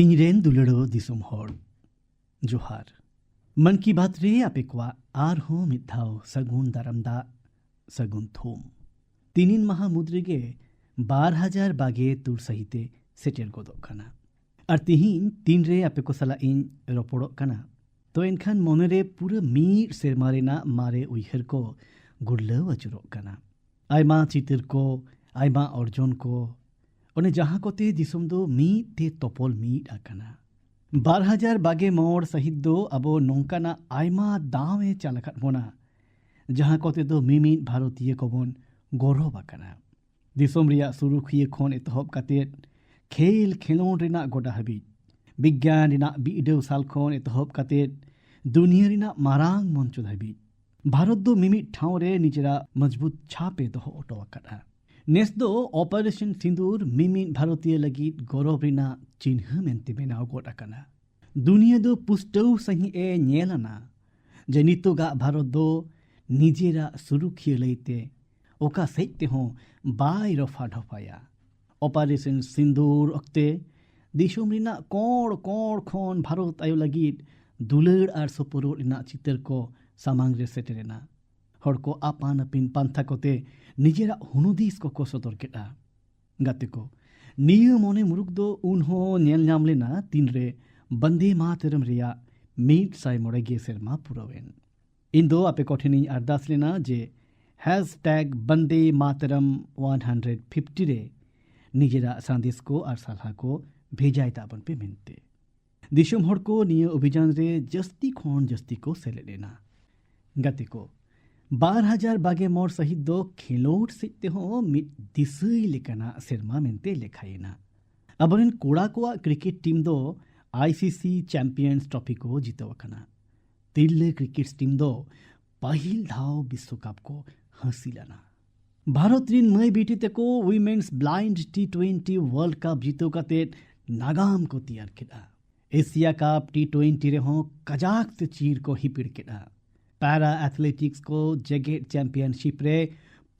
ᱤᱧᱨᱮᱱ ᱫᱩᱞᱟᱹᱲᱚ ᱫᱤᱥᱚᱢ ᱦᱚᱲ ᱡᱚᱦᱟᱨ ᱢᱚᱱ ᱠᱤ ᱵᱟᱛ ᱨᱮ ᱟᱯᱮ ᱠᱚᱣᱟᱜ ᱟᱨᱦᱚᱸ ᱢᱤᱫ ᱫᱷᱟᱣ ᱥᱟᱹᱜᱩᱱ ᱫᱟᱨᱟᱢᱫᱟ ᱥᱟᱹᱜᱩᱱ ᱛᱷᱩᱢ ᱛᱤᱱᱤᱱ ᱢᱟᱦᱟ ᱢᱩᱫᱽ ᱨᱮᱜᱮ ᱵᱟᱨ ᱦᱟᱡᱟᱨ ᱵᱟᱜᱮ ᱛᱩᱨ ᱥᱟᱹᱦᱤᱛᱮ ᱥᱮᱴᱮᱨ ᱜᱚᱫᱚᱜ ᱠᱟᱱᱟ ᱟᱨ ᱛᱤᱦᱤᱧ ᱛᱤᱱᱨᱮ ᱟᱯᱮ ᱠᱚ ᱥᱟᱞᱟᱜ ᱤᱧ ᱨᱚᱯᱚᱲᱚᱜ ᱠᱟᱱᱟ ᱛᱚ ᱮᱱᱠᱷᱟᱱ ᱢᱚᱱᱮᱨᱮ ᱯᱩᱨᱟᱹ ᱢᱤᱫ ᱥᱮᱨᱢᱟ ᱨᱮᱱᱟᱜ ᱢᱟᱨᱮ ᱩᱭᱦᱟᱹᱨ ᱠᱚ ᱜᱩᱨᱞᱟᱹᱣ ᱟᱹᱪᱩᱨᱚᱜ ᱠᱟᱱᱟ ᱟᱭᱢᱟ ᱪᱤᱛᱟᱹᱨ ᱠᱚ ᱟᱭᱢᱟ ᱚᱨᱡᱚᱱ ᱠᱚ ᱚᱱᱮ ᱡᱟᱦᱟᱸ ᱠᱚᱛᱮ ᱫᱤᱥᱚᱢ ᱫᱚ ᱢᱤᱫ ᱛᱮ ᱛᱚᱯᱚᱞ ᱢᱤᱫ ᱟᱠᱟᱱᱟ ᱵᱟᱨ ᱦᱟᱡᱟᱨ ᱵᱟᱜᱮ ᱢᱚᱬ ᱥᱟᱹᱦᱤᱛ ᱫᱚ ᱟᱵᱚ ᱱᱚᱝᱠᱟᱱᱟᱜ ᱟᱭᱢᱟ ᱫᱟᱣ ᱮ ᱪᱟᱞ ᱟᱠᱟᱫ ᱵᱚᱱᱟ ᱡᱟᱦᱟᱸ ᱠᱚᱛᱮ ᱫᱚ ᱢᱤᱢᱤᱫ ᱵᱷᱟᱨᱚᱛᱤᱭᱟᱹ ᱠᱚᱵᱚᱱ ᱜᱚᱨᱚᱵ ᱟᱠᱟᱱᱟ ᱫᱤᱥᱚᱢ ᱨᱮᱭᱟᱜ ᱥᱩᱨᱩᱠᱷᱤᱭᱟᱹ ᱠᱷᱚᱱ ᱮᱛᱚᱦᱚᱵ ᱠᱟᱛᱮᱫ ᱠᱷᱮᱞ ᱠᱷᱮᱞᱳᱰ ᱨᱮᱱᱟᱜ ᱜᱚᱰᱟ ᱦᱟᱹᱵᱤᱡ ᱵᱤᱜᱽᱜᱟᱱ ᱨᱮᱱᱟᱜ ᱵᱤᱰᱟᱹᱣ ᱥᱟᱞ ᱠᱷᱚᱱ ᱮᱛᱚᱦᱚᱵ ᱠᱟᱛᱮᱫ ᱫᱩᱱᱤᱭᱟᱹ ᱨᱮᱱᱟᱜ ᱢᱟᱨᱟᱝ ᱢᱚᱧᱪᱚ ᱫᱷᱟᱹᱵᱤᱡ ᱵᱷᱟᱨᱚᱛ ᱫᱚ ᱢᱤᱢᱤᱫ ᱴᱷᱟᱶ ᱨᱮ ᱱᱤᱡᱮᱨᱟᱜ ᱢᱚᱡᱽᱵᱩᱛ ᱪᱷᱟᱯᱮ ᱫᱚᱦᱚ ᱦᱚᱴᱚ ᱟᱠᱟᱫᱼᱟ ᱱᱮᱥ ᱫᱚ ᱚᱯᱟᱨᱮᱥᱚᱱ ᱥᱤᱸᱫᱩᱨ ᱢᱤᱢᱤᱫ ᱵᱷᱟᱨᱚᱛᱤᱭᱟᱹ ᱞᱟᱹᱜᱤᱫ ᱜᱚᱨᱚᱵ ᱨᱮᱱᱟᱜ ᱪᱤᱱᱦᱟᱹ ᱢᱮᱱᱛᱮ ᱵᱮᱱᱟᱣ ᱜᱚᱫ ᱟᱠᱟᱱᱟ ᱫᱩᱱᱤᱭᱟᱹ ᱫᱚ ᱯᱩᱥᱴᱟᱹᱣ ᱥᱟᱺᱦᱤᱡ ᱮ ᱧᱮᱞ ᱟᱱᱟ ᱡᱮ ᱱᱤᱛᱚᱜᱟᱜ ᱵᱷᱟᱨᱚᱛ ᱫᱚ ᱱᱤᱡᱮᱨᱟᱜ ᱥᱩᱨᱩᱠᱷᱤᱭᱟᱹ ᱞᱟᱹᱭᱛᱮ ᱚᱠᱟ ᱥᱮᱡ ᱛᱮᱦᱚᱸ ᱵᱟᱭ ᱨᱚᱯᱷᱟ ᱰᱷᱚᱯᱟᱭᱟ ᱚᱯᱟᱨᱮᱥᱚᱱ ᱥᱤᱸᱫᱩᱨ ᱚᱠᱛᱮ ᱫᱤᱥᱚᱢ ᱨᱮᱱᱟᱜ ᱠᱚᱬ ᱠᱚᱬ ᱠᱷᱚᱱ ᱵᱷᱟᱨᱚᱛ ᱟᱭᱚ ᱞᱟᱹᱜᱤᱫ ᱫᱩᱞᱟᱹᱲ ᱟᱨ ᱥᱩᱯᱩᱨᱩᱫ ᱨᱮᱱᱟᱜ ᱪᱤᱛᱟᱹᱨ ᱠᱚ ᱥᱟᱢᱟᱝ ᱨᱮ ᱥᱮᱴᱮᱨᱮᱱᱟ ᱦᱚᱲ ᱠᱚ ᱟᱯᱟᱱ ᱟᱹᱯᱤᱱ ᱯᱟᱱᱛᱷᱟ ᱠᱚᱛᱮ ᱱᱤᱡᱮᱨᱟᱜ ᱦᱩᱱᱩᱫᱤᱥ ᱠᱚᱠᱚ ᱥᱚᱫᱚᱨ ᱠᱮᱫᱟ ᱜᱟᱛᱮ ᱠᱚ ᱱᱤᱭᱟᱹ ᱢᱚᱱᱮ ᱢᱩᱨᱩᱠ ᱫᱚ ᱩᱱᱦᱚᱸ ᱧᱮᱞ ᱧᱟᱢ ᱞᱮᱱᱟ ᱛᱤᱱᱨᱮ ᱵᱚᱱᱫᱮ ᱢᱟᱛᱚᱨᱚᱢ ᱨᱮᱭᱟᱜ ᱢᱤᱫ ᱥᱟᱭ ᱢᱚᱬᱮ ᱜᱮ ᱥᱮᱨᱢᱟ ᱯᱩᱨᱟᱹᱣᱮᱱ ᱤᱧ ᱫᱚ ᱟᱯᱮ ᱠᱚᱴᱷᱮᱱᱤᱧ ᱟᱨᱫᱟᱥ ᱞᱮᱱᱟ ᱡᱮ hashtag Vande Mataram one hundred fifty ᱨᱮ ᱱᱤᱡᱮᱨᱟᱜ ᱥᱟᱸᱫᱮᱥ ᱠᱚ ᱟᱨ ᱥᱟᱞᱦᱟ ᱠᱚ ᱵᱷᱮᱡᱟᱭ ᱛᱟᱵᱚᱱ ᱯᱮ ᱢᱮᱱᱛᱮ ᱫᱤᱥᱚᱢ ᱦᱚᱲ ᱠᱚ ᱱᱤᱭᱟᱹ ᱚᱵᱷᱤᱡᱟᱱ ᱨᱮ ᱡᱟᱹᱥᱛᱤ ᱠᱷᱚᱱ ᱡᱟᱹᱥᱛᱤ ᱠᱚ ᱥᱮᱞᱮᱫ ᱞᱮᱱᱟ ᱜᱟᱛᱮ ᱠᱚ ᱵᱟᱨ ᱦᱟᱡᱟᱨ ᱵᱟᱜᱮ ᱢᱚᱬ ᱥᱟᱹᱦᱤᱛ ᱫᱚ ᱠᱷᱮᱞᱳᱰ ᱥᱮᱫ ᱛᱮᱦᱚᱸ ᱢᱤᱫ ᱫᱤᱥᱟᱹᱭ ᱞᱮᱠᱟᱱᱟᱜ ᱥᱮᱨᱢᱟ ᱢᱮᱱᱛᱮ ᱞᱮᱠᱷᱟᱭᱮᱱᱟ ᱟᱵᱚᱨᱮᱱ ᱠᱚᱲᱟ ᱠᱚᱣᱟᱜ ᱠᱨᱤᱠᱮᱴ ᱴᱤᱢ ᱫᱚ আইসিসি ᱪᱟᱢᱯᱤᱭᱟᱱᱥ ᱴᱨᱚᱯᱷᱤ ᱠᱚ ᱡᱤᱛᱟᱹᱣ ᱟᱠᱟᱱᱟ ᱛᱤᱨᱞᱟᱹ ᱠᱨᱤᱠᱮᱴ ᱴᱤᱢ ᱫᱚ ᱯᱟᱹᱦᱤᱞ ᱫᱷᱟᱣ ᱵᱤᱥᱥᱚᱠᱟᱯ ᱠᱚ ᱦᱟᱹᱥᱤᱞᱟᱱᱟ ᱵᱷᱟᱨᱚᱛ ᱨᱮᱱ ᱢᱟᱹᱭ ᱵᱤᱴᱤ ᱛᱮᱠᱚ women's blind T twenty world cup ᱡᱤᱛᱟᱹᱣ ᱠᱟᱛᱮᱫ ᱱᱟᱜᱟᱢ ᱠᱚ ᱛᱮᱭᱟᱨ ᱠᱮᱫᱟ ᱮᱥᱤᱭᱟ ᱠᱟᱯ ᱴᱤ ᱴᱳᱭᱮᱱᱴᱤ ᱨᱮᱦᱚᱸ ᱠᱟᱡᱟᱠ ᱛᱮ ᱪᱤᱨ ᱠᱚ ᱦᱤᱯᱤᱲ ᱠᱮᱫᱟ पैरा एथलेटिक्स को जेगेट चैंपियनशिप रे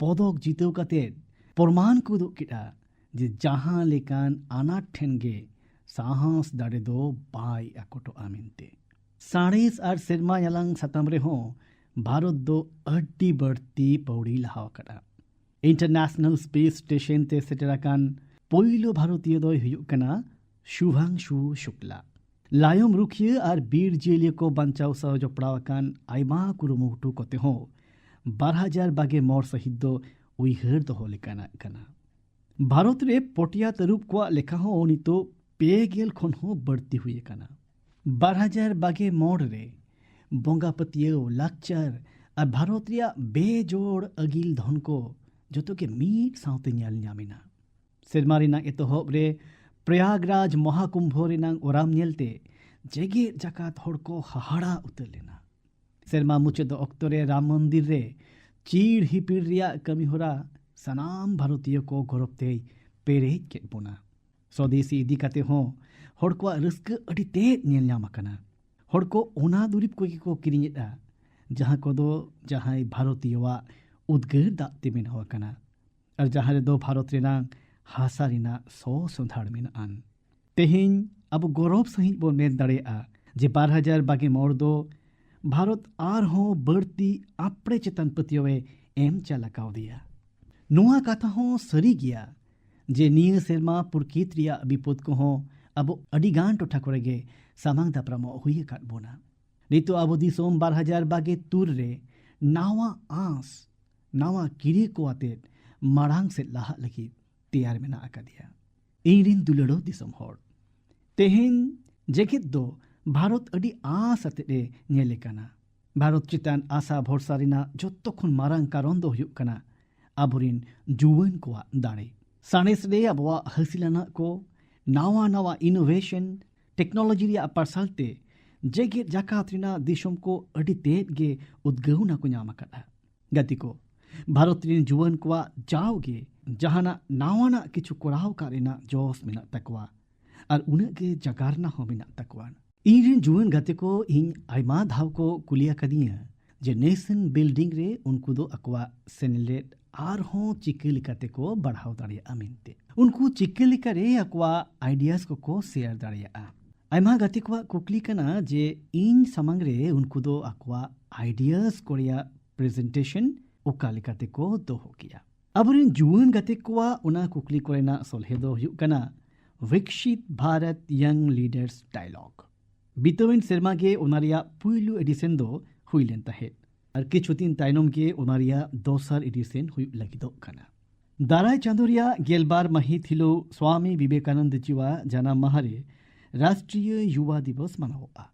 पदक जितेव कातेद प्रमाण को दो केदा जे जहाँ लेकान आनाट ठेन गे साहस दाड़े दो बाय आकोटोआ मेनते साड़ेस आर सेरमा यालांग साताम रेहों भारत दो अड्डी बढ़ती पौड़ी लहाव कदा इंटरनेशनल स्पेस स्टेशन ते सेटराकान पोइलो भारतीय दो हुयुग कना, शुभांशु शुक्ला। लायम रुखिए और बीर जेलिए को बंचाव सहजपड़ावकान आईमा कुरुमुटु कते हो। बारहजार बागे मोर सहित दो उइहर तो भारत रे पोटिया तरुप को लेखा हो ओनी तो बढ़ती हुई कना। बारहजार बागे मोर रे बोंगा पतिये लाचार आर भारत रिया बेजोड़ अगिल धन को जो के मीट सांते न्याल न्यामिना। सिरमारी ᱯᱨᱚᱭᱟᱜᱽᱨᱟᱡᱽ ᱢᱚᱦᱟᱠᱩᱢᱵᱷᱚ ᱨᱮᱱᱟᱜ ᱚᱨᱟᱢ ᱧᱮᱞᱛᱮ ᱡᱮᱜᱮᱫ ᱡᱟᱠᱟᱛ ᱦᱚᱲ ᱠᱚ ᱦᱟᱦᱟᱲᱟ ᱩᱛᱟᱹᱨ ᱞᱮᱱᱟ ᱥᱮᱨᱢᱟ ᱢᱩᱪᱟᱹᱫ ᱚᱠᱛᱚ ᱨᱮ ᱨᱟᱢ ᱢᱚᱱᱫᱤᱨ ᱨᱮ ᱪᱤᱲ ᱦᱤᱯᱤᱲ ᱨᱮᱭᱟᱜ ᱠᱟᱹᱢᱤ ᱦᱚᱨᱟ ᱥᱟᱱᱟᱢ ᱵᱷᱟᱨᱚᱛᱤᱭᱟᱹ ᱠᱚ ᱜᱚᱨᱚᱵ ᱛᱮᱭ ᱯᱮᱨᱮᱡ ᱠᱮᱫ ᱵᱚᱱᱟ ᱥᱚᱫᱮᱥᱤ ᱤᱫᱤ ᱠᱟᱛᱮ ᱦᱚᱸ ᱦᱚᱲ ᱠᱚᱣᱟᱜ ᱨᱟᱹᱥᱠᱟᱹ ᱟᱹᱰᱤ ᱛᱮᱫ ᱧᱮᱞ ᱧᱟᱢ ᱟᱠᱟᱱᱟ ᱦᱚᱲ ᱠᱚ ᱚᱱᱟ ᱫᱩᱨᱤᱵ ᱠᱚᱜᱮ ᱠᱚ ᱠᱤᱨᱤᱧᱮᱫᱟ ᱡᱟᱦᱟᱸ ᱠᱚᱫᱚ ᱡᱟᱦᱟᱸᱭ ᱵᱷᱟᱨᱚᱛᱤᱭᱚᱣᱟᱜ ᱩᱫᱽᱜᱟᱹᱨ ᱫᱟᱜ ᱛᱮ ᱵᱮᱱᱟᱣ ᱟᱠᱟᱱᱟ ᱟᱨ ᱡᱟᱦᱟᱸ ᱨᱮᱫᱚ ᱵᱷᱟᱨᱚᱛ ᱨᱮᱱᱟᱜ ᱦᱟᱥᱟ ᱨᱮᱱᱟᱜ ᱥᱚ ᱥᱚᱸᱫᱷᱟᱲ ᱢᱮᱱᱟᱜᱼᱟᱱ ᱛᱮᱦᱮᱧ ᱟᱵᱚ ᱜᱚᱨᱚᱵ ᱥᱟᱺᱦᱤᱡ ᱵᱚᱱ ᱢᱮᱱ ᱫᱟᱲᱮᱭᱟᱜᱼᱟ ᱡᱮ ᱵᱟᱨ ᱦᱟᱡᱟᱨ ᱵᱟᱜᱮ ᱢᱚᱲ ᱫᱚ ᱵᱷᱟᱨᱚᱛ ᱟᱨᱦᱚᱸ ᱵᱟᱹᱲᱛᱤ ᱟᱯᱲᱮ ᱪᱮᱛᱟᱱ ᱯᱟᱹᱛᱭᱟᱹᱣᱮ ᱮᱢ ᱪᱟᱞ ᱟᱠᱟᱣᱫᱮᱭᱟ ᱱᱚᱣᱟ ᱠᱟᱛᱷᱟ ᱦᱚᱸ ᱥᱟᱹᱨᱤ ᱜᱮᱭᱟ ᱡᱮ ᱱᱤᱭᱟᱹ ᱥᱮᱨᱢᱟ ᱯᱨᱚᱠᱤᱛ ᱨᱮᱭᱟᱜ ᱵᱤᱯᱚᱫ ᱠᱚᱦᱚᱸ ᱟᱵᱚ ᱟᱹᱰᱤᱜᱟᱱ ᱴᱚᱴᱷᱟ ᱠᱚᱨᱮᱜᱮ ᱥᱟᱢᱟᱝ ᱫᱟᱯᱨᱟᱢᱚᱜ ᱦᱩᱭ ᱟᱠᱟᱫ ᱵᱚᱱᱟ ᱱᱤᱛᱚᱜ ᱟᱵᱚ ᱫᱤᱥᱚᱢ ᱵᱟᱨ ᱦᱟᱡᱟᱨ ᱵᱟᱜᱮ ᱛᱩᱨ ᱨᱮ ᱱᱟᱣᱟ ᱟᱸᱥ ᱱᱟᱣᱟ ᱠᱤᱨᱤ ᱠᱚ ᱟᱛᱮᱫ ᱢᱟᱲᱟᱝ ᱥᱮᱫ ᱞᱟᱦᱟᱜ ᱞᱟᱹᱜᱤᱫ ᱛᱮᱭᱟᱨ ᱢᱮᱱᱟᱜ ᱟᱠᱟᱫᱮᱭᱟ ᱤᱧᱨᱮᱱ ᱫᱩᱞᱟᱹᱲᱚ ᱫᱤᱥᱚᱢ ᱦᱚᱲ ᱛᱮᱦᱮᱧ ᱡᱮᱜᱮᱫ ᱫᱚ ᱵᱷᱟᱨᱚᱛ ᱟᱹᱰᱤ ᱟᱸᱥ ᱟᱛᱮᱫ ᱮ ᱧᱮᱞᱮ ᱠᱟᱱᱟ ᱵᱷᱟᱨᱚᱛ ᱪᱮᱛᱟᱱ ᱟᱥᱟ ᱵᱷᱚᱨᱥᱟ ᱨᱮᱱᱟᱜ ᱡᱚᱛᱚ ᱠᱷᱚᱱ ᱢᱟᱨᱟᱝ ᱠᱟᱨᱚᱱ ᱫᱚ ᱦᱩᱭᱩᱜ ᱠᱟᱱᱟ ᱟᱵᱚᱨᱮᱱ ᱡᱩᱣᱟᱹᱱ ᱠᱚᱣᱟᱜ ᱫᱟᱲᱮ ᱥᱟᱬᱮᱥ ᱨᱮ ᱟᱵᱚᱣᱟᱜ ᱦᱟᱹᱥᱤᱞᱟᱱᱟᱜ ᱠᱚ ᱱᱟᱣᱟ ᱱᱟᱣᱟ ᱤᱱᱳᱵᱷᱮᱥᱚᱱ ᱴᱮᱠᱱᱳᱞᱚᱡᱤ ᱨᱮᱭᱟᱜ ᱯᱟᱨᱥᱟᱞᱛᱮ ᱡᱮᱜᱮᱫ ᱡᱟᱠᱟᱛ ᱨᱮᱱᱟᱜ ᱫᱤᱥᱚᱢ ᱠᱚ ᱟᱹᱰᱤ ᱛᱮᱫ ᱜᱮ ᱩᱫᱽᱜᱟᱹᱣᱱᱟ ᱠᱚ ᱧᱟᱢ ᱟᱠᱟᱫᱟ ᱜᱟᱛᱤ ᱠᱚ ᱵᱷᱟᱨᱚᱛ ᱨᱮᱱ ᱡᱩᱣᱟᱹᱱ ᱠᱚᱣᱟᱜ ᱡᱟᱣᱜᱮ ᱡᱟᱦᱟᱱᱟᱜ ᱱᱟᱣᱟᱱᱟᱜ ᱠᱤᱪᱷᱩ ᱠᱚᱨᱟᱣ ᱠᱟᱜ ᱨᱮᱱᱟᱜ ᱡᱚᱥ ᱢᱮᱱᱟᱜ ᱛᱟᱠᱚᱣᱟ ᱟᱨ ᱩᱱᱟᱹᱜ ᱜᱮ ᱡᱟᱜᱟᱨᱱᱟ ᱦᱚᱸ ᱢᱮᱱᱟᱜ ᱛᱟᱠᱚᱣᱟ ᱤᱧᱨᱮᱱ ᱡᱩᱣᱟᱹᱱ ᱜᱟᱛᱮ ᱠᱚ ᱤᱧ ᱟᱭᱢᱟ ᱫᱷᱟᱣ ᱠᱚ ᱠᱩᱞᱤ ᱟᱠᱟᱫᱤᱧᱟ ᱡᱮ ᱱᱮᱥᱚᱱ ᱵᱤᱞᱰᱤᱝ ᱨᱮ ᱩᱱᱠᱩ ᱫᱚ ᱟᱠᱚᱣᱟᱜ ᱥᱮᱱᱞᱮᱫ ᱟᱨᱦᱚᱸ ᱪᱤᱠᱟᱹ ᱞᱮᱠᱟᱛᱮ ᱠᱚ ᱵᱟᱲᱦᱟᱣ ᱫᱟᱲᱮᱭᱟᱜᱼᱟ ᱢᱮᱱᱛᱮ ᱩᱱᱠᱩ ᱪᱤᱠᱟᱹ ᱞᱮᱠᱟᱨᱮ ᱟᱠᱚᱣᱟᱜ ᱟᱭᱰᱤᱭᱟᱥ ᱠᱚᱠᱚ ᱥᱮᱭᱟᱨ ᱫᱟᱲᱮᱭᱟᱜᱼᱟ ᱟᱭᱢᱟ ᱜᱟᱛᱮ ᱠᱚᱣᱟᱜ ᱠᱩᱠᱞᱤ ᱠᱟᱱᱟ ᱡᱮ ᱤᱧ ᱥᱟᱢᱟᱝ ᱨᱮ ᱩᱱᱠᱩ ᱫᱚ ᱟᱠᱚᱣᱟᱜ ᱟᱭᱰᱤᱭᱟᱥ ᱠᱚ ᱨᱮᱭᱟᱜ ᱯᱨᱮᱡᱮᱱᱴᱮᱥᱚᱱ ᱚᱠᱟ ᱞᱮᱠᱟᱛᱮ ᱠᱚ ᱫᱚᱦᱚ ᱠᱮᱭᱟ अब जुवन गति कुआ उना कुकली कोरेना सोलहे दो भारत यंग लीडर्स डायलॉग बितोविन शर्मा के उनारिया एडिसन दो हुई लेन तहे अर के छुतिन ताइनोम के उनारिया दोसर एडिसन हुई दाराय चांदोरिया गेलबार मही थिलो स्वामी विवेकानंद जीवा जाना महारे राष्ट्रीय युवा दिवस मनाओआ